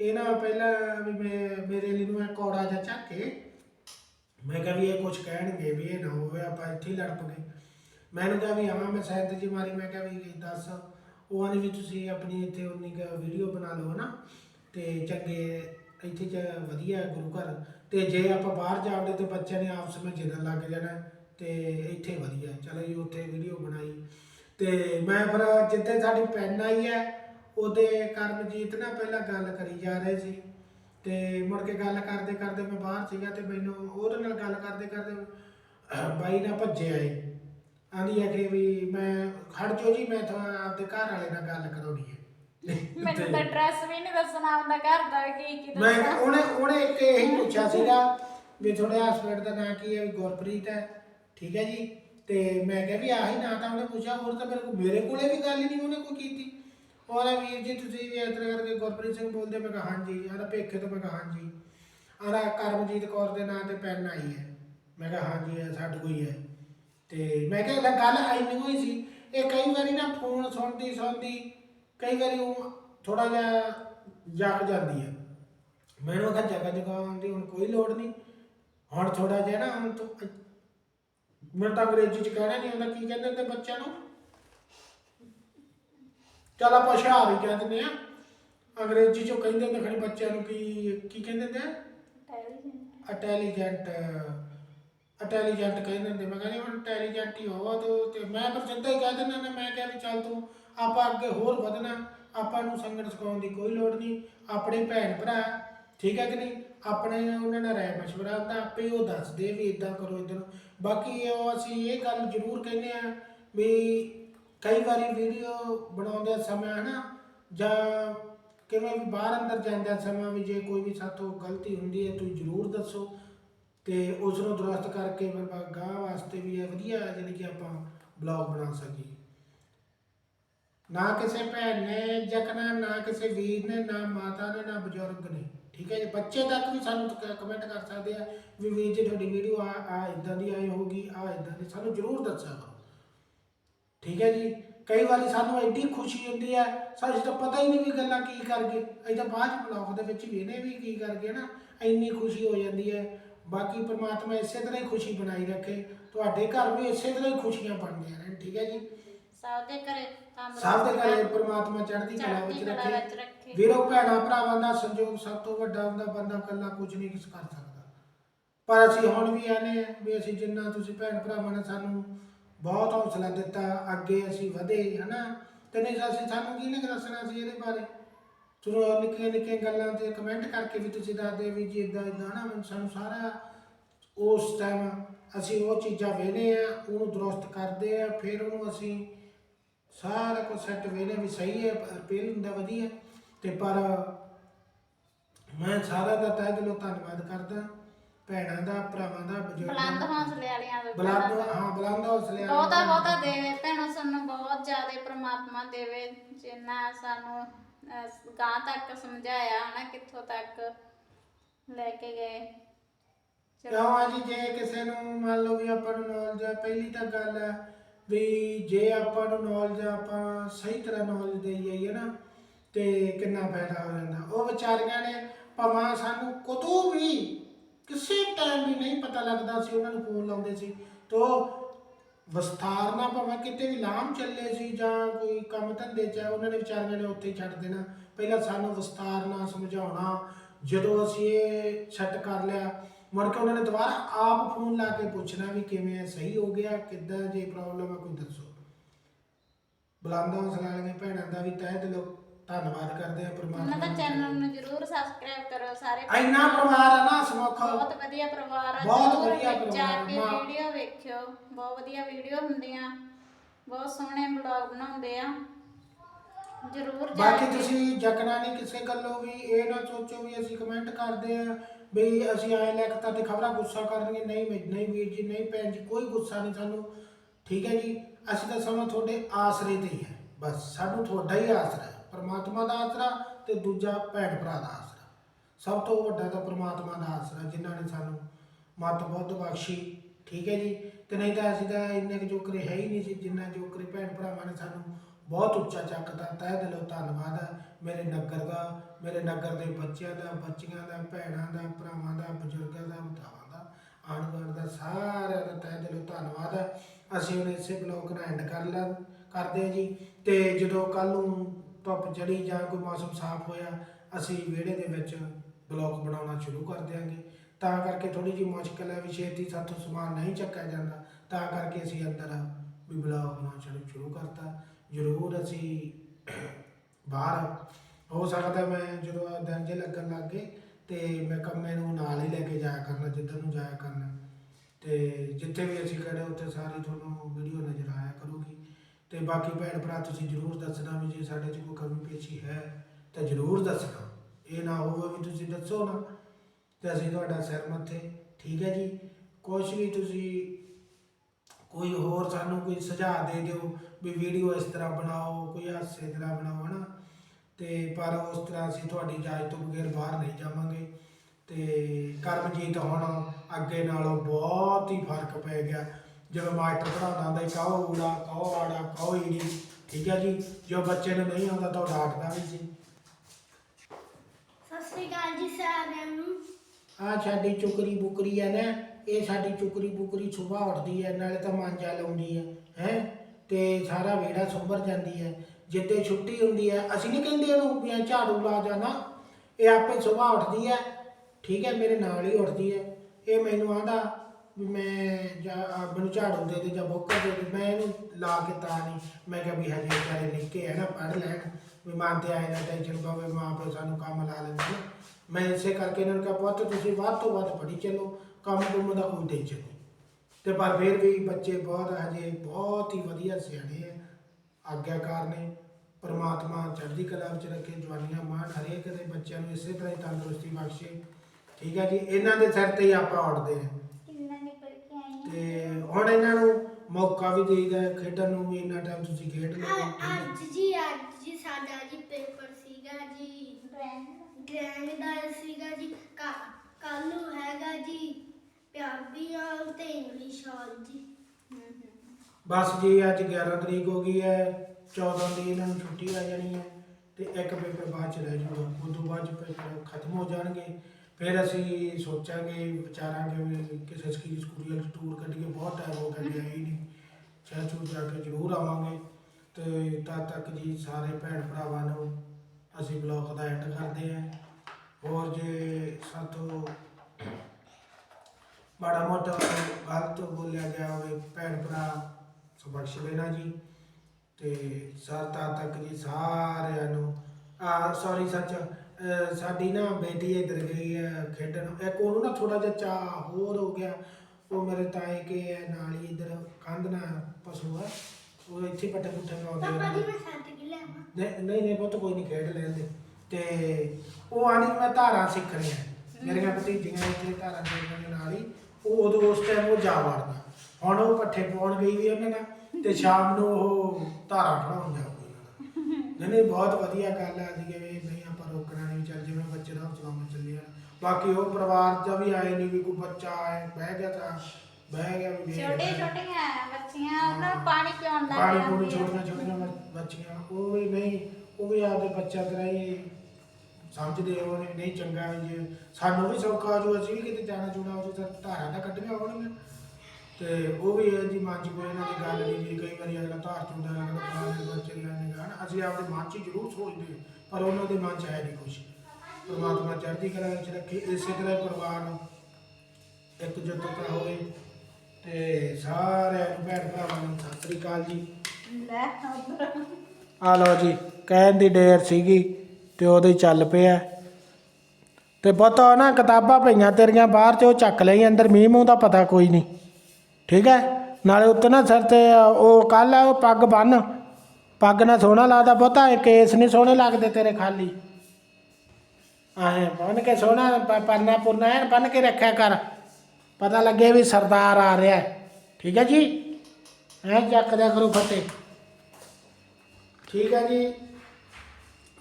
ਇਹ ਨਾ ਪਹਿਲਾਂ ਵੀ ਮੇਰੇ ਲਈ ਨੂੰ ਕੌੜਾ ਜਿਹਾ ਝਾਕੇ ਮੈਂ ਕਿਹਾ ਵੀ ਇਹ ਕੁਝ ਕਹਿਣਗੇ ਵੀ ਇਹ ਨਾ ਹੋਵੇ, ਆਪਾਂ ਇੱਥੇ ਹੀ ਲੜ ਪਗੇ ਮੈਂ ਇਹਨੂੰ ਕਿਹਾ ਵੀ ਹਾਂ, ਮੈਂ ਸਾਇਦ ਜੀ ਮਾਰੀ, ਮੈਂ ਕਿਹਾ ਵੀ ਦੱਸ। ਉਹ ਆਨੇ ਵੀ ਤੁਸੀਂ ਆਪਣੀ ਇੱਥੇ ਉਨੀ ਵੀਡੀਓ ਬਣਾ ਲਓ ਨਾ, ਤੇ ਚੰਗੇ ਇੱਥੇ ਚ ਵਧੀਆ ਗੁਰੂ ਘਰ। ਤੇ ਜੇ ਆਪਾਂ ਬਾਹਰ ਜਾਵੜੇ ਤੇ ਬੱਚਿਆਂ ਨੇ ਆਪਸ ਵਿੱਚ ਜਿੱਦਣ ਲੱਗ ਜਾਣਾ, ਤੇ ਇੱਥੇ ਵਧੀਆ। ਚਲੋ ਜੀ, ਉੱਥੇ ਵੀਡੀਓ ਬਣਾਈ। ਤੇ ਮੈਂ ਫਿਰ ਜਿੱਥੇ ਸਾਡੀ ਪੈਨ ਆਈ ਹੈ, ਉਹਦੇ ਕਰਮਜੀਤ ਨਾਲ ਪਹਿਲਾਂ ਗੱਲ ਕਰੀ ਜਾ ਰਹੇ ਸੀ। ਤੇ ਮੁੜ ਕੇ ਗੱਲ ਕਰਦੇ ਕਰਦੇ ਮੈਂ ਬਾਹਰ ਸੀਗਾ ਤੇ ਮੈਨੂੰ ਉਹਦੇ ਨਾਲ ਗੱਲ ਕਰਦੇ ਕਰਦੇ ਬਾਈ ਨਾਲ ਭੱਜੇ ਆਏ। ਆਂਦੀ ਆ ਕਿ ਵੀ ਮੈਂ ਖੜ ਜੋ ਜੀ ਮੈਂ ਤਾਂ ਆਪਦੇ ਘਰ ਵਾਲੇ ਨਾਲ ਗੱਲ ਕਰਾਉਣੀ ਹੈ। ਮੈਨੂੰ ਤਾਂ ਡਰੈਸ ਵੀ ਨਹੀਂ ਦੱਸਣਾ ਆਉਂਦਾ ਘਰ ਦਾ ਕੀ ਕੀ ਮੈਂ ਉਹਨੇ ਉਹਨੇ ਇੱਕ ਇਹੀ ਪੁੱਛਿਆ ਸੀਗਾ ਵੀ ਤੁਹਾਡੇ ਹਸਬੰਡ ਦਾ ਨਾਂ ਕੀ ਹੈ? ਵੀ ਗੁਰਪ੍ਰੀਤ ਹੈ। ਠੀਕ ਹੈ ਜੀ। ਤੇ ਮੈਂ ਕਿਹਾ ਵੀ ਆਹੀ ਨਾਂ ਤਾਂ ਉਹਨੇ ਪੁੱਛਿਆ। ਹੋਰ ਤਾਂ ਮੇਰੇ ਕੋਲ ਮੇਰੇ ਕੋਲੇ ਵੀ ਗੱਲ ਹੀ ਨਹੀਂ ਉਹਨੇ ਕੋਈ ਕੀਤੀ। ਉਹਨੇ ਵੀਰ ਜੀ, ਤੁਸੀਂ ਵੀ ਇਸ ਤਰ੍ਹਾਂ ਕਰਕੇ ਗੁਰਪ੍ਰੀਤ ਸਿੰਘ ਬੋਲਦੇ, ਮੈਂ ਕਿਹਾ ਹਾਂਜੀ ਆਦਾ ਭੇਖੇ ਤੋਂ ਮੈਂ ਕਿਹਾ ਹਾਂਜੀ। ਆਦਾ ਕਰਮਜੀਤ ਕੌਰ ਦੇ ਨਾਂ ਤੇ ਪੈਨ ਆਈ ਹੈ। ਮੈਂ ਕਿਹਾ ਹਾਂਜੀ, ਇਹ ਸਾਡੇ ਕੋਈ ਹੈ ਤੇ ਮੈਂ ਕਿਹਾ, ਲੈ ਗੱਲ ਇੰਨੀ ਹੋਈ ਸੀ। ਇਹ ਕਈ ਵਾਰੀ ਨਾ ਫੋਨ ਸੁਣਦੀ ਸੁਣਦੀ, ਕਈ ਵਾਰੀ ਉਹ ਥੋੜਾ ਜਿਹਾ ਜਾਗ ਜਾਂਦੀ ਹੈ। ਮੈਨੂੰ ਤਾਂ ਜਗ੍ਹਾ ਜਗਾਉਣ ਦੀ ਹੁਣ ਕੋਈ ਲੋੜ ਨਹੀਂ। ਹੁਣ ਥੋੜਾ ਜਿਹਾ ਨਾ, ਹੁਣ ਤੋਂ ਮੈਂ ਤਾਂ ਅੰਗਰੇਜ਼ੀ ਚ ਕਹਿਣਾ ਨਹੀਂ ਹੁੰਦਾ ਕੀ ਕਹਿੰਦੇ ਹੁੰਦੇ ਬੱਚਿਆਂ ਨੂੰ? ਚਲ ਆਪਾਂ ਹੁਸ਼ਿਆਰ ਹੀ ਕਹਿ ਦਿੰਦੇ ਆ ਅੰਗਰੇਜ਼ੀ ਚੋਂ ਕਹਿੰਦੇ ਹੁੰਦੇ ਖੜੇ ਬੱਚਿਆਂ ਨੂੰ ਕੀ ਕੀ ਕਹਿੰਦੇ ਹੁੰਦੇ ਇੰਟੈਲੀਜੈਂਟ ਇੰਟੈਲੀਜੈਂਟ ਕਹਿੰਦੇ ਹੁੰਦੇ ਮੈਂ ਕਹਿੰਦੀ ਹੁਣ ਇੰਟੈਲੀਜੈਂਟ ਹੀ ਹੋਵਾ ਤੋ ਤੇ ਮੈਂ ਪਰ ਸਿੱਧਾ ਹੀ ਕਹਿ ਦਿੰਦਾ ਨਾ ਮੈਂ ਕਿਹਾ ਵੀ ਚੱਲ ਤੂੰ ਆਪਾਂ ਅੱਗੇ ਹੋਰ ਵਧਣਾ। ਆਪਾਂ ਨੂੰ ਸੰਗਤ ਸਿਖਾਉਣ ਦੀ ਕੋਈ ਲੋੜ ਨਹੀਂ। ਆਪਣੇ ਭੈਣ ਭਰਾ ਠੀਕ ਹੈ ਕਿ ਨਹੀਂ? ਆਪਣੇ ਉਹਨਾਂ ਨਾਲ ਰਾਏ ਮਸ਼ਵਰਾ ਹੁੰਦਾ ਆਪੇ ਉਹ ਦੱਸਦੇ ਵੀ ਇਦਾਂ ਕਰੋ ਇਦਾਂ ਬਾਕੀ ਉਹ ਅਸੀਂ ਇਹ ਗੱਲ ਜ਼ਰੂਰ ਕਹਿੰਦੇ ਆ ਵੀ ਕਈ ਵਾਰੀ ਵੀਡੀਓ ਬਣਾਉਂਦੇ ਸਮੇਂ, ਹਨਾ, ਜਾਂ ਕਿਵੇਂ ਵੀ ਬਾਹਰ ਅੰਦਰ ਜਾਂਦੇ ਸਮਾਂ ਵੀ ਜੇ ਕੋਈ ਵੀ ਸਾਥੋਂ ਗਲਤੀ ਹੁੰਦੀ ਹੈ, ਤੁਸੀਂ ਜ਼ਰੂਰ ਦੱਸੋ। ਤੇ ਉਸ ਨੂੰ ਦੁਰਸਤ ਕਰਕੇ ਫਿਰ ਆਪਾਂ ਵਾਸਤੇ ਵੀ ਇਹ ਵਧੀਆ ਜਾਣੀ ਕਿ ਆਪਾਂ ਬਲੌਗ ਬਣਾ ਸਕੀਏ। ਨਾ ਕਿਸੇ ਭੈਣ ਨੇ ਜਕਣਾ ਨਾ ਕਿਸੇ ਵੀਰ ਨੇ, ਨਾ ਮਾਤਾ ਨੇ, ਨਾ ਬਜ਼ੁਰਗ ਨੇ, ਠੀਕ ਹੈ ਜੀ? ਬੱਚੇ ਤੱਕ ਵੀ ਸਾਨੂੰ ਕਮੈਂਟ ਕਰ ਸਕਦੇ ਆ ਵੀ ਵੀਰ ਜੀ ਤੁਹਾਡੀ ਵੀਡੀਓ ਆ ਆ ਇਦਾਂ ਦੀ ਆਈ ਹੋਗੀ ਆ ਇਦਾਂ ਦੀ ਸਾਨੂੰ ਜ਼ਰੂਰ ਦੱਸਿਆ ਕਰੋ। ਠੀਕ ਹੈ ਜੀ? ਕਈ ਵਾਰੀ ਸਾਨੂੰ ਐਡੀ ਖੁਸ਼ੀ ਹੁੰਦੀ ਹੈ ਸਾਨੂੰ ਤਾਂ ਪਤਾ ਹੀ ਨਹੀਂ ਵੀ ਗੱਲਾਂ ਕੀ ਕਰ ਗਏ ਅਸੀਂ ਤਾਂ ਬਾਅਦ ਚ ਬਲੌਗ ਦੇ ਵਿੱਚ ਵੀ ਇਹਨੇ ਵੀ ਕੀ ਕਰ ਗਏ ਨਾ ਇੰਨੀ ਖੁਸ਼ੀ ਹੋ ਜਾਂਦੀ ਹੈ। ਬਾਕੀ ਪ੍ਰਮਾਤਮਾ ਇਸੇ ਤਰ੍ਹਾਂ ਹੀ ਖੁਸ਼ੀ ਬਣਾਈ ਰੱਖੇ। ਤੁਹਾਡੇ ਘਰ ਵੀ ਇਸੇ ਤਰ੍ਹਾਂ ਹੀ ਖੁਸ਼ੀਆਂ ਬਣਦੀਆਂ ਰਹਿਣ ਠੀਕ ਹੈ ਜੀ? ਸਭ ਦੇ ਘਰੇ ਤੰਦਰੁਸਤ ਸਭ ਦੇ ਘਰੇ ਪ੍ਰਮਾਤਮਾ ਚੜ੍ਹਦੀ ਕਲਾ ਵਿੱਚ ਰੱਖੇ। ਵੀਰੋ ਭੈਣਾਂ ਭਰਾਵਾਂ ਦਾ ਸੰਯੋਗ ਸਭ ਤੋਂ ਵੱਡਾ ਹੁੰਦਾ ਬੰਦਾ ਇਕੱਲਾ ਕੁਝ ਨਹੀਂ ਕਰ ਸਕਦਾ। ਪਰ ਅਸੀਂ ਹੁਣ ਵੀ ਆਨੇ ਆ ਵੀ ਅਸੀਂ ਜਿੰਨਾ ਤੁਸੀਂ ਭੈਣ ਭਰਾਵਾਂ ਨੇ ਸਾਨੂੰ ਬਹੁਤ ਹੌਸਲਾ ਦਿੱਤਾ, ਅੱਗੇ ਅਸੀਂ ਵਧੇ, ਹਨਾ? ਤੇ ਨਹੀਂ ਅਸੀਂ ਸਾਨੂੰ ਕੀ ਨਹੀਂ ਦੱਸਣਾ ਸੀ ਇਹਦੇ ਬਾਰੇ? ਚਲੋ, ਨਿੱਕੀਆਂ ਨਿੱਕੀਆਂ ਗੱਲਾਂ ਤੇ ਕਮੈਂਟ ਕਰਕੇ ਵੀ ਤੁਸੀਂ ਦੱਸਦੇ ਵੀ ਜੀ ਇਦਾਂ ਇਦਾਂ ਨਾ ਸਾਨੂੰ ਸਾਰਾ ਉਸ ਟਾਈਮ ਅਸੀਂ ਉਹ ਚੀਜ਼ਾਂ ਵੇਨੇ ਆ, ਉਹਨੂੰ ਦਰੁਸਤ ਕਰਦੇ ਆ, ਫਿਰ ਉਹਨੂੰ ਅਸੀਂ ਸਾਰਾ ਕੁਝ ਸੈੱਟ ਵੇਨੇ ਵੀ ਸਹੀ ਹੈ ਰਿਪੇਅਰ ਹੁੰਦਾ ਵਧੀਆ। ਤੇ ਪਰ ਮੈਂ ਸਾਰਾ ਦਾ ਤਹਿ ਦਿਲੋਂ ਧੰਨਵਾਦ ਕਰਦਾ। ਭੈਣਾਂ ਦਾ ਭਰਾਵਾਂ ਦਾ ਬੁਲੰਦ ਬਜ਼ੁਰਗਾਂ ਦਾ। ਹੌਸਲੇ ਵਾਲੀਆਂ ਦੇ ਬੁਲੰਦ ਹਾਂ ਬੁਲੰਦ ਹੌਸਲੇ ਵਾਲਿਆਂ ਬਹੁਤਾ ਬਹੁਤਾ ਦੇਵੇ ਭੈਣੋ ਸਾਨੂੰ ਬਹੁਤ ਜ਼ਿਆਦਾ ਪ੍ਰਮਾਤਮਾ ਦੇਵੇ ਜਿੰਨਾ ਸਾਨੂੰ ਅਹ, ਗਾਂ ਤੱਕ ਸਮਝਾਇਆ ਹਨਾ ਕਿੱਥੋਂ ਤੱਕ ਲੈ ਕੇ ਗਏ। ਕਿਉਂ ਆ ਜੀ ਜੇ ਕਿਸੇ ਨੂੰ ਮੰਨ ਲਓ ਵੀ ਆਪਾਂ ਨੂੰ ਨੌਲੇਜ ਆ ਪਹਿਲੀ ਤਾਂ ਗੱਲ ਹੈ ਵੀ ਜੇ ਆਪਾਂ ਨੂੰ ਨੌਲੇਜ ਆਪਾਂ ਸਹੀ ਤਰ੍ਹਾਂ ਨੌਲੇਜ ਦੇਈ ਜਾਈਏ ਨਾ ਤੇ ਕਿੰਨਾ ਫਾਇਦਾ ਹੋ ਜਾਂਦਾ। ਉਹ ਵਿਚਾਰੀਆਂ ਨੇ ਭਾਵੇਂ ਸਾਨੂੰ ਕਦੋਂ ਵੀ ਕਿਸੇ ਟਾਈਮ ਵੀ ਨਹੀਂ ਪਤਾ ਲੱਗਦਾ ਸੀ ਉਹਨਾਂ ਨੂੰ ਫੋਨ ਲਾਉਂਦੇ ਸੀ। ਤੋ ਵਿਸਥਾਰਨਾ ਭਾਵੇਂ ਕਿਤੇ ਵੀ ਲਾਮ ਚੱਲੇ ਸੀ ਜਾਂ ਕੋਈ ਕੰਮ ਧੰਦੇ ਚ ਆ, ਉਹਨਾਂ ਨੇ ਵਿਚਾਰਿਆਂ ਨੇ ਉੱਥੇ ਹੀ ਛੱਡ ਦੇਣਾ। ਪਹਿਲਾਂ ਸਾਨੂੰ ਵਿਸਥਾਰ ਵਿਸਥਾਰਨਾ ਸਮਝਾਉਣਾ। ਜਦੋਂ ਅਸੀਂ ਇਹ ਸੈੱਟ ਕਰ ਲਿਆ ਮੁੜ ਕੇ ਉਹਨਾਂ ਨੇ ਦੁਬਾਰਾ ਆਪ ਫੋਨ ਲਾ ਕੇ ਪੁੱਛਣਾ ਵੀ ਕਿਵੇਂ ਹੈ ਸਹੀ ਹੋ ਗਿਆ ਕਿੱਦਾਂ ਜੇ ਪ੍ਰੋਬਲਮ ਹੈ ਕੋਈ ਦੱਸੋ। ਬੁਲੰਦ ਹੌਸਲਾ ਵਾਲੀਆਂ ਭੈਣਾਂ ਦਾ ਵੀ ਤਹਿ ਦਿਲੋਂ। ਧੰਨਵਾਦ ਕਰਦੇ ਆ ਉਹਨਾਂ ਦਾ। ਚੈਨਲ ਨੂੰ ਜਰੂਰ ਸਬਸਕ੍ਰਾਈਬ ਕਰੋ ਸਾਰੇ ਇੰਨਾ ਪਰਿਵਾਰ ਆ ਨਾ ਸਮੋਖਾ। ਬਹੁਤ ਵਧੀਆ ਪਰਿਵਾਰ ਆ ਬਹੁਤ ਜ਼ਰੂਰ ਵਧੀਆ ਜਾ ਪਰਿਵਾਰ, ਕੇ ਮਾਂ। ਵੀਡੀਓ ਵੇਖਿਓ ਬਹੁਤ ਵਧੀਆ ਵੀਡੀਓ ਹੁੰਦੀਆਂ। ਬਹੁਤ ਸੋਹਣੇ ਬਲੌਗ ਬਣਾਉਂਦੇ ਆ। ਜਰੂਰ ਜਾ ਬਾਕੀ ਕੇ ਤੁਸੀਂ ਜਕਣਾ ਨਹੀਂ ਕਿਸੇ ਗੱਲੋਂ ਵੀ ਇਹ ਨਾ ਸੋਚੋ ਵੀ ਅਸੀਂ ਕਮੈਂਟ ਕਰਦੇ ਆ ਵੀ ਅਸੀਂ ਐ ਲਿਖਤਾ ਤੇ ਖਬਰਾਂ ਗੁੱਸਾ ਕਰਨਗੇ। ਨਹੀਂ ਮੈਂ- ਨਹੀਂ ਵੀਰ ਜੀ ਨਹੀਂ ਭੈਣ ਜੀ ਕੋਈ ਗੁੱਸਾ ਨਹੀਂ ਸਾਨੂੰ। ਠੀਕ ਹੈ ਜੀ ਅਸੀਂ ਤਾਂ ਸਮਾਂ ਤੁਹਾਡੇ ਆਸਰੇ ਤੇ ਹੀ ਹੈ। ਬਸ ਸਾਨੂੰ ਤੁਹਾਡਾ ਹੀ ਆਸਰਾ ਹੈ। ਪਰਮਾਤਮਾ ਦਾ ਆਸਰਾ ਤੇ ਦੂਜਾ ਭੈਣ ਭਰਾ ਦਾ ਆਸਰਾ। ਸਭ ਤੋਂ ਵੱਡਾ ਤਾਂ ਪਰਮਾਤਮਾ ਦਾ ਆਸਰਾ, ਜਿਨ੍ਹਾਂ ਨੇ ਸਾਨੂੰ ਮਤ ਬੁੱਧ ਬਖਸ਼ੀ, ਠੀਕ ਹੈ ਜੀ? ਤੇ ਨਹੀਂ ਤਾਂ ਅਸੀਂ ਤਾਂ ਇੰਨੇ ਕੁ ਜੋਕਰੇ ਹੈ ਹੀ ਨਹੀਂ ਸੀ, ਜਿੰਨਾ ਜੋਕਰੇ ਭੈਣ ਭਰਾਵਾਂ ਨੇ ਸਾਨੂੰ ਬਹੁਤ ਉੱਚਾ ਚੱਕਦਾ ਤਹਿ ਦਿਲੋਂ ਧੰਨਵਾਦ ਹੈ ਮੇਰੇ ਨਗਰ ਦਾ, ਮੇਰੇ ਨਗਰ ਦੇ ਬੱਚਿਆਂ ਦਾ, ਬੱਚੀਆਂ ਦਾ, ਭੈਣਾਂ ਦਾ, ਭਰਾਵਾਂ ਦਾ, ਬਜ਼ੁਰਗਾਂ ਦਾ, ਭਰਾਵਾਂ ਦਾ ਆਂਢ ਗੁਆਂਢ ਦਾ ਸਾਰਿਆਂ ਦਾ ਤਹਿ ਦਿਲੋਂ ਧੰਨਵਾਦ ਹੈ ਅਸੀਂ ਹੁਣ ਇਸੇ ਬਲੌਗ ਨੂੰ ਐਂਡ ਕਰ ਲਾ ਕਰਦੇ ਹਾਂ ਜੀ। ਤੇ ਜਦੋਂ ਕੱਲ ਨੂੰ ਧੁੱਪ ਚੜੀ ਜਾਂ ਕੋਈ ਮੌਸਮ ਸਾਫ਼ ਹੋਇਆ, ਅਸੀਂ ਵਿਹੜੇ ਦੇ ਵਿੱਚ ਬਲੌਗ ਬਣਾਉਣਾ ਸ਼ੁਰੂ ਕਰ ਦਿਆਂਗੇ। ਤਾਂ ਕਰਕੇ ਥੋੜੀ ਜਿਹੀ ਮੁਸ਼ਕਲ ਹੈ ਵੀ ਛੇਤੀ ਸਾਥੋਂ ਸਮਾਨ ਨਹੀਂ ਚੱਕਿਆ ਜਾਂਦਾ। ਤਾਂ ਕਰਕੇ ਅਸੀਂ ਅੰਦਰ ਵੀ ਬਲੌਗ ਬਣਾਉਣਾ ਸ਼ੁਰੂ ਸ਼ੁਰੂ ਕਰਤਾ। ਜ਼ਰੂਰ ਅਸੀਂ ਬਾਹਰ, ਹੋ ਸਕਦਾ ਮੈਂ ਜਦੋਂ ਦਿਨ ਜੇ ਲੱਗਣ ਲੱਗ ਗਏ ਤੇ ਮੈਂ ਕੰਮੇ ਨੂੰ ਨਾਲ ਹੀ ਲੈ ਕੇ ਜਾਇਆ ਕਰਨਾ, ਜਿੱਧਰ ਨੂੰ ਜਾਇਆ ਕਰਨਾ। ਤੇ ਜਿੱਥੇ ਵੀ ਅਸੀਂ ਖੜੇ ਉੱਥੇ ਸਾਰੀ ਤੁਹਾਨੂੰ ਵੀਡੀਓ ਨਜ਼ਰ ਆਇਆ ਤੇ ਬਾਕੀ ਭੈਣ ਭਰਾ ਤੁਸੀਂ ਜ਼ਰੂਰ ਦੱਸਣਾ ਵੀ ਜੇ ਸਾਡੇ 'ਚ ਕੋਈ ਕਮੀ ਪੇਸ਼ੀ ਹੈ, ਤਾਂ ਜ਼ਰੂਰ ਦੱਸਣਾ। ਇਹ ਨਾ ਹੋਵੇ ਵੀ ਤੁਸੀਂ ਦੱਸੋ ਨਾ, ਤੇ ਅਸੀਂ ਤੁਹਾਡਾ ਸਿਰ ਮੱਥੇ, ਠੀਕ ਹੈ ਜੀ? ਕੁਛ ਵੀ ਤੁਸੀਂ ਕੋਈ ਹੋਰ ਸਾਨੂੰ ਕੋਈ ਸੁਝਾਅ ਦੇ ਦਿਓ ਵੀ ਵੀਡੀਓ ਇਸ ਤਰ੍ਹਾਂ ਬਣਾਓ, ਕੋਈ ਹਾਸੇ ਤਰ੍ਹਾਂ ਬਣਾਓ, ਹਨਾ? ਤੇ ਪਰ ਉਸ ਤਰ੍ਹਾਂ ਅਸੀਂ ਤੁਹਾਡੀ ਇਜਾਜ਼ਤ ਤੋਂ ਬਗੈਰ ਬਾਹਰ ਨਹੀਂ ਜਾਵਾਂਗੇ। ਤੇ ਕਰਮਜੀਤ ਹੁਣ ਅੱਗੇ ਨਾਲੋਂ ਬਹੁਤ ਹੀ ਫ਼ਰਕ ਪੈ ਗਿਆ। ਜਦੋਂ ਮਾਸਟਰ ਪੜਾਉਂਦਾ ਹੁੰਦਾ ਸੀ ਕਹੋ ਊੜਾ ਕਹੋ ਆੜਾ ਕਹੋ ਈੜੀ ਠੀਕ ਹੈ ਜੀ? ਜੋ ਬੱਚੇ ਨੂੰ ਨਹੀਂ ਆਉਂਦਾ ਤਾਂ ਉਹ ਡਾਂਟਦਾ ਵੀ ਸੀ। ਸਤਿ ਸ੍ਰੀ ਅਕਾਲ ਜੀ ਸਾਰਿਆਂ ਨੂੰ। ਆ ਸਾਡੀ ਚੁਕਰੀ ਬੁਕਰੀ ਹੈ ਨਾ ਇਹ ਸਾਡੀ ਚੁਕਰੀ ਬੁਕਰੀ ਸੁਬਾਹ ਉੱਠਦੀ ਹੈ ਨਾਲੇ ਤਾਂ ਮਾਂਜਾ ਲਾਉਂਦੀ ਹੈ ਹੈ? ਤੇ ਸਾਰਾ ਵਿਹੜਾ ਸੁੰਬਰ ਜਾਂਦੀ ਹੈ। ਜਿੱਤੇ ਛੁੱਟੀ ਹੁੰਦੀ ਹੈ ਅਸੀਂ ਨਹੀਂ ਕਹਿੰਦੇ ਇਹਨੂੰ ਵੀ ਐਂ ਝਾੜੂ ਲਾ ਜਾਣਾ। ਇਹ ਆਪੇ ਸੁਬਾਹ ਉੱਠਦੀ ਹੈ ਠੀਕ ਹੈ ਮੇਰੇ ਨਾਲ ਹੀ ਉੱਠਦੀ ਹੈ। ਇਹ ਮੈਨੂੰ ਆਂਦਾ ਵੀ ਮੈਂ ਜਾਂ ਆ ਮੈਨੂੰ ਝਾੜੂ ਦੇ ਦੇ ਜਾਂ ਬੋਕਰ ਦੇ ਦੇ ਮੈਂ ਇਹਨੂੰ ਲਾ ਕੇ ਤਾਂ ਨਹੀਂ। ਮੈਂ ਕਿਹਾ ਵੀ ਹਜੇ ਵਿਚਾਰੇ ਨਿੱਕੇ ਹੈ ਨਾ, ਪੜ੍ਹ ਲੈਣ। ਵੀ ਮਾਂ ਤੇ ਆਏ ਨਾ ਟੈਨਸ਼ਨ ਪਾਵੇ ਮਾਂ ਪਿਓ ਸਾਨੂੰ ਕੰਮ ਲਾ ਲੈਂਦੇ ਨੇ। ਮੈਂ ਇਸੇ ਕਰਕੇ ਇਹਨਾਂ ਨੂੰ ਕਿਹਾ, ਪੁੱਤ ਤੁਸੀਂ ਵੱਧ ਤੋਂ ਵੱਧ ਪੜ੍ਹੀ ਚੱਲੋ, ਕੰਮ ਕੁੰਮ ਦਾ ਕੋਈ ਟੈਨਸ਼ਨ ਨਹੀਂ। ਤੇ ਪਰ ਫਿਰ ਵੀ ਬੱਚੇ ਬਹੁਤ ਹਜੇ ਬਹੁਤ ਹੀ ਵਧੀਆ ਸਿਆਣੇ ਆ। ਆਗਿਆਕਾਰ ਨੇ, ਪਰਮਾਤਮਾ ਚੜ੍ਹਦੀ ਕਲਾ ਵਿੱਚ ਰੱਖੇ, ਜਵਾਨੀਆਂ ਮਾਣ ਹਰੇਕ ਦੇ ਬੱਚਿਆਂ ਨੂੰ ਇਸੇ ਤਰ੍ਹਾਂ ਹੀ ਤੰਦਰੁਸਤੀ ਬਖਸ਼ੇ। ਠੀਕ ਹੈ ਜੀ, ਇਹਨਾਂ ਦੇ ਸਿਰ ਤੇ ਹੀ ਆਪਾਂ ਉੱਠਦੇ ਹਾਂ। ਤੇ ਹੁਣ ਇਹਨਾਂ ਨੂੰ ਮੌਕਾ ਵੀ ਦੇਈਦਾ ਹੈ ਖੇਡਣ ਨੂੰ ਵੀ ਇੰਨਾ ਟਾਈਮ ਤੁਸੀਂ ਖੇਡ ਲਓ। ਅੱਜ ਜੀ ਅੱਜ ਜੀ ਸਾਡਾ ਜੀ ਪੇਪਰ ਸੀਗਾ ਜੀ। ਡਰਾਇੰਗ ਦਾ ਸੀਗਾ ਜੀ ਕੱਲ ਨੂੰ ਹੈਗਾ ਜੀ ਪੰਜਾਬੀ ਵਾਲ ਤੇ ਇੰਗਲਿਸ਼ ਵਾਲ ਜੀ। ਬਸ ਜੀ ਅੱਜ 11 ਤਰੀਕ ਹੋ ਗਈ ਹੈ 14 ਦੀ ਇਹਨਾਂ ਨੂੰ ਛੁੱਟੀ ਆ ਜਾਣੀ ਹੈ ਤੇ ਇੱਕ ਪੇਪਰ ਬਾਅਦ ਚ ਰਹਿ ਜਾਊਗਾ ਉਸ ਤੋਂ ਬਾਅਦ 'ਚ ਪੇਪਰ ਖਤਮ ਹੋ ਜਾਣਗੇ। ਫਿਰ ਅਸੀਂ ਸੋਚਾਂਗੇ, ਵਿਚਾਰਾਂਗੇ ਵੀ ਕਿਸੇ ਸਕੂਲ ਸਕੂਲ ਟੂਰ ਕੱਢੀਏ, ਬਹੁਤ ਟਾਈਮ ਹੋ ਗਿਆ ਗਿਆ ਹੀ ਨਹੀਂ ਸ਼ਹਿਰ ਚੂਰ ਜਾ ਕੇ ਜ਼ਰੂਰ ਆਵਾਂਗੇ। ਤੇ ਤਦ ਤੱਕ ਜੀ ਸਾਰੇ ਭੈਣ ਭਰਾਵਾਂ ਨੂੰ ਅਸੀਂ ਬਲੌਗ ਦਾ ਐਂਡ ਕਰਦੇ ਹਾਂ। ਹੋਰ ਜੇ ਸਾਤੋਂ ਮਾੜਾ ਮੋਟਾ ਗਲਤ ਬੋਲਿਆ ਗਿਆ ਹੋਵੇ, ਭੈਣ ਭਰਾ ਸੋ ਬਖਸ਼ ਲੈਣਾ ਜੀ। ਤੇ ਸਰਤਾ ਤੱਕ ਜੀ ਸਾਰਿਆਂ ਨੂੰ, ਆ ਸੌਰੀ ਸੱਚ ਅਹ ਸਾਡੀ ਨਾ ਬੇਟੀ ਇੱਧਰ ਗਈ ਹੈ ਖੇਡਣ। ਇੱਕ ਉਹਨੂੰ ਨਾ ਥੋੜਾ ਜਿਹਾ ਚਾਹ ਹੋਰ ਹੋ ਗਿਆ। ਉਹ ਮੇਰੇ ਤਾਏ ਕੇ ਹੈ ਨਾਲ ਹੀ ਇੱਧਰ ਕੰਧ ਨਾ ਪਸ਼ੂ ਆ ਉਹ ਇੱਥੇ ਪੱਟੇ ਪੁੱਟੇ ਲਾਉਂਦੇ ਪਾਪਾ ਜੀ ਰਹਿੰਦੇ ਮੈਂ ਸੱਤ ਕਿਲੇ ਆਵਾਂ। ਨਹੀਂ ਨਹੀਂ ਨਹੀਂ ਬਹੁਤ ਕੋਈ ਨਹੀਂ ਖੇਡ ਲੈਂਦੇ ਤੇ ਉਹ ਆਣੀ ਮੈਂ ਧਾਰਾਂ ਸਿੱਖਣੀਆਂ ਮੇਰੀਆਂ ਭਤੀਜੀਆਂ ਇੱਥੇ ਧਾਰਾਂ ਸਿੱਖਣ ਦੇ ਨਾਲ ਹੀ ਉਹ ਉਦੋਂ ਉਸ ਟਾਈਮ ਉਹ ਜਾ ਵੜਦਾ ਹੁਣ ਉਹ ਪੱਠੇ ਪਾਉਣ ਗਈ ਵੀ ਉਹਨਾਂ ਨਾਲ ਤੇ ਸ਼ਾਮ ਨੂੰ ਉਹ ਧਾਰਾਂ ਖੜਾਉਣ ਜਾਊਗੀ ਉਹਨਾਂ ਨਾਲ। ਨਹੀਂ ਨਹੀਂ ਬਹੁਤ ਵਧੀਆ ਗੱਲ ਹੈ ਜੀ ਕਿ ਵੀ ਬਾਕੀ ਉਹ ਪਰਿਵਾਰ ਦਾ ਵੀ ਆਏ ਨਹੀਂ ਵੀ ਕੋਈ ਬੱਚਾ ਆਏ ਬਹਿ ਗਿਆ ਤਾਂ ਬਹਿ ਗਿਆ ਵੀ ਵੇਖ ਛੋਟੇ ਲਿਆ। ਛੋਟੀਆਂ ਬੱਚੀਆਂ ਉਹਨਾਂ ਨੂੰ ਪਾਣੀ ਪਿਉਣ ਲੱਗ ਪਾਣੀ ਪੂਣੀ। ਛੋਟੀਆਂ ਛੋਟੀਆਂ ਬੱਚ- ਬੱਚੀਆਂ ਉਹ ਵੀ ਨਹੀਂ ਉਹ ਵੀ ਆਪਦੇ ਬੱਚਾ ਤਰ੍ਹਾਂ ਹੀ ਸਮਝਦੇ ਉਹਨੇ ਨਹੀਂ ਚੰਗਾ ਜੇ। ਸਾਨੂੰ ਵੀ ਸੌਖਾ ਜੋ ਅਸੀਂ ਵੀ ਕਿਤੇ ਜਾਣਾ ਚੁਣਾ ਉਹ ਤਾਂ ਧਾਰਾਂ ਦਾ ਕੱਢੀਆਂ ਹੋਣਗੀਆਂ। ਤੇ ਉਹ ਵੀ ਇਹ ਜੀ ਮਨ ਚ ਕੋਈ ਇਹਨਾਂ ਦੀ ਗੱਲ ਨਹੀਂ ਜੀ ਕਈ ਵਾਰੀ ਅਗਲਾ ਧਾਰ ਚੁੰਦਾ ਲੱਗਦਾ ਫਲਾਣੇ ਦੇ ਬੱਚੇ ਦੀ ਗਾਣ ਅਸੀਂ ਆਪਦੇ ਮਨ ਚ ਹੀ ਜ਼ਰੂਰ ਸੋਚਦੇ ਹਾਂ, ਪਰ ਉਹਨਾਂ ਦੇ ਮਨ ਚ ਹੈ ਨਹੀਂ ਕੁਛ। ਪਰਮਾਤਮਾ ਚੜ੍ਹਦੀ ਕਲਾ ਵਿੱਚ ਰੱਖੇ ਇਸੇ ਤਰ੍ਹਾਂ ਪਰਿਵਾਰ ਨੂੰ ਇੱਕ ਜੁੱਟਤਾ ਹੋਵੇ। ਤੇ ਸਾਰਿਆਂ ਨੂੰ ਭੈਣ ਭਰਾਵਾਂ ਨੂੰ ਸਤਿ ਸ੍ਰੀ ਅਕਾਲ ਜੀ। ਲੈ ਉੱਧਰ ਆ ਲਓ ਜੀ ਕਹਿਣ ਦੀ ਡੇਰ ਸੀਗੀ ਤੇ ਉਹਦੇ ਹੀ ਚੱਲ ਪਿਆ। ਤੇ ਪਤਾ ਨਾ ਕਿਤਾਬਾਂ ਪਈਆਂ ਤੇਰੀਆਂ ਬਾਹਰ ਤੇ ਉਹ ਚੱਕ ਲਈ ਅੰਦਰ ਮੀਂਹ ਮੂੰਹ ਦਾ ਪਤਾ ਕੋਈ ਨਹੀਂ। ਠੀਕ ਹੈ? ਨਾਲੇ ਉੱਤੇ ਨਾ ਸਿਰ ਤੇ ਉਹ ਕੱਲ ਉਹ ਪੱਗ ਬੰਨ। ਪੱਗ ਨਾ ਸੋਹਣਾ ਲੱਗਦਾ ਪਤਾ ਇਹ ਕੇਸ ਨਹੀਂ ਸੋਹਣੇ ਲੱਗਦੇ ਤੇਰੇ ਖਾਲੀ। ਆਹੇ ਬੰਨ ਕੇ ਸੋਹਣਾ ਪ- ਪਰਨਾ ਪੁਰਨਾ ਐਨ ਬੰਨ ਕੇ ਰੱਖਿਆ ਕਰ। ਪਤਾ ਲੱਗੇ ਵੀ ਸਰਦਾਰ ਆ ਰਿਹਾ। ਹੈ। ਠੀਕ ਹੈ ਜੀ? ਐ ਚੱਕ ਦਿਆ ਕਰੋ ਫਤਿਹ ਠੀਕ ਹੈ ਜੀ?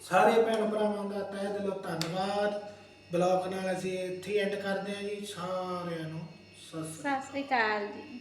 ਸਾਰੇ ਭੈਣ ਭਰਾਵਾਂ ਦਾ ਤਹਿ ਦਿਲੋਂ ਧੰਨਵਾਦ। ਬਲੌਗ ਨਾਲ ਅਸੀਂ ਇੱਥੇ ਐਂਡ ਕਰਦੇ ਹਾਂ ਜੀ। ਸਾਰਿਆਂ ਨੂੰ ਸਤਿ ਸ੍ਰੀ ਅਕਾਲ। ਸਤਿ ਸ੍ਰੀ ਅਕਾਲ ਜੀ।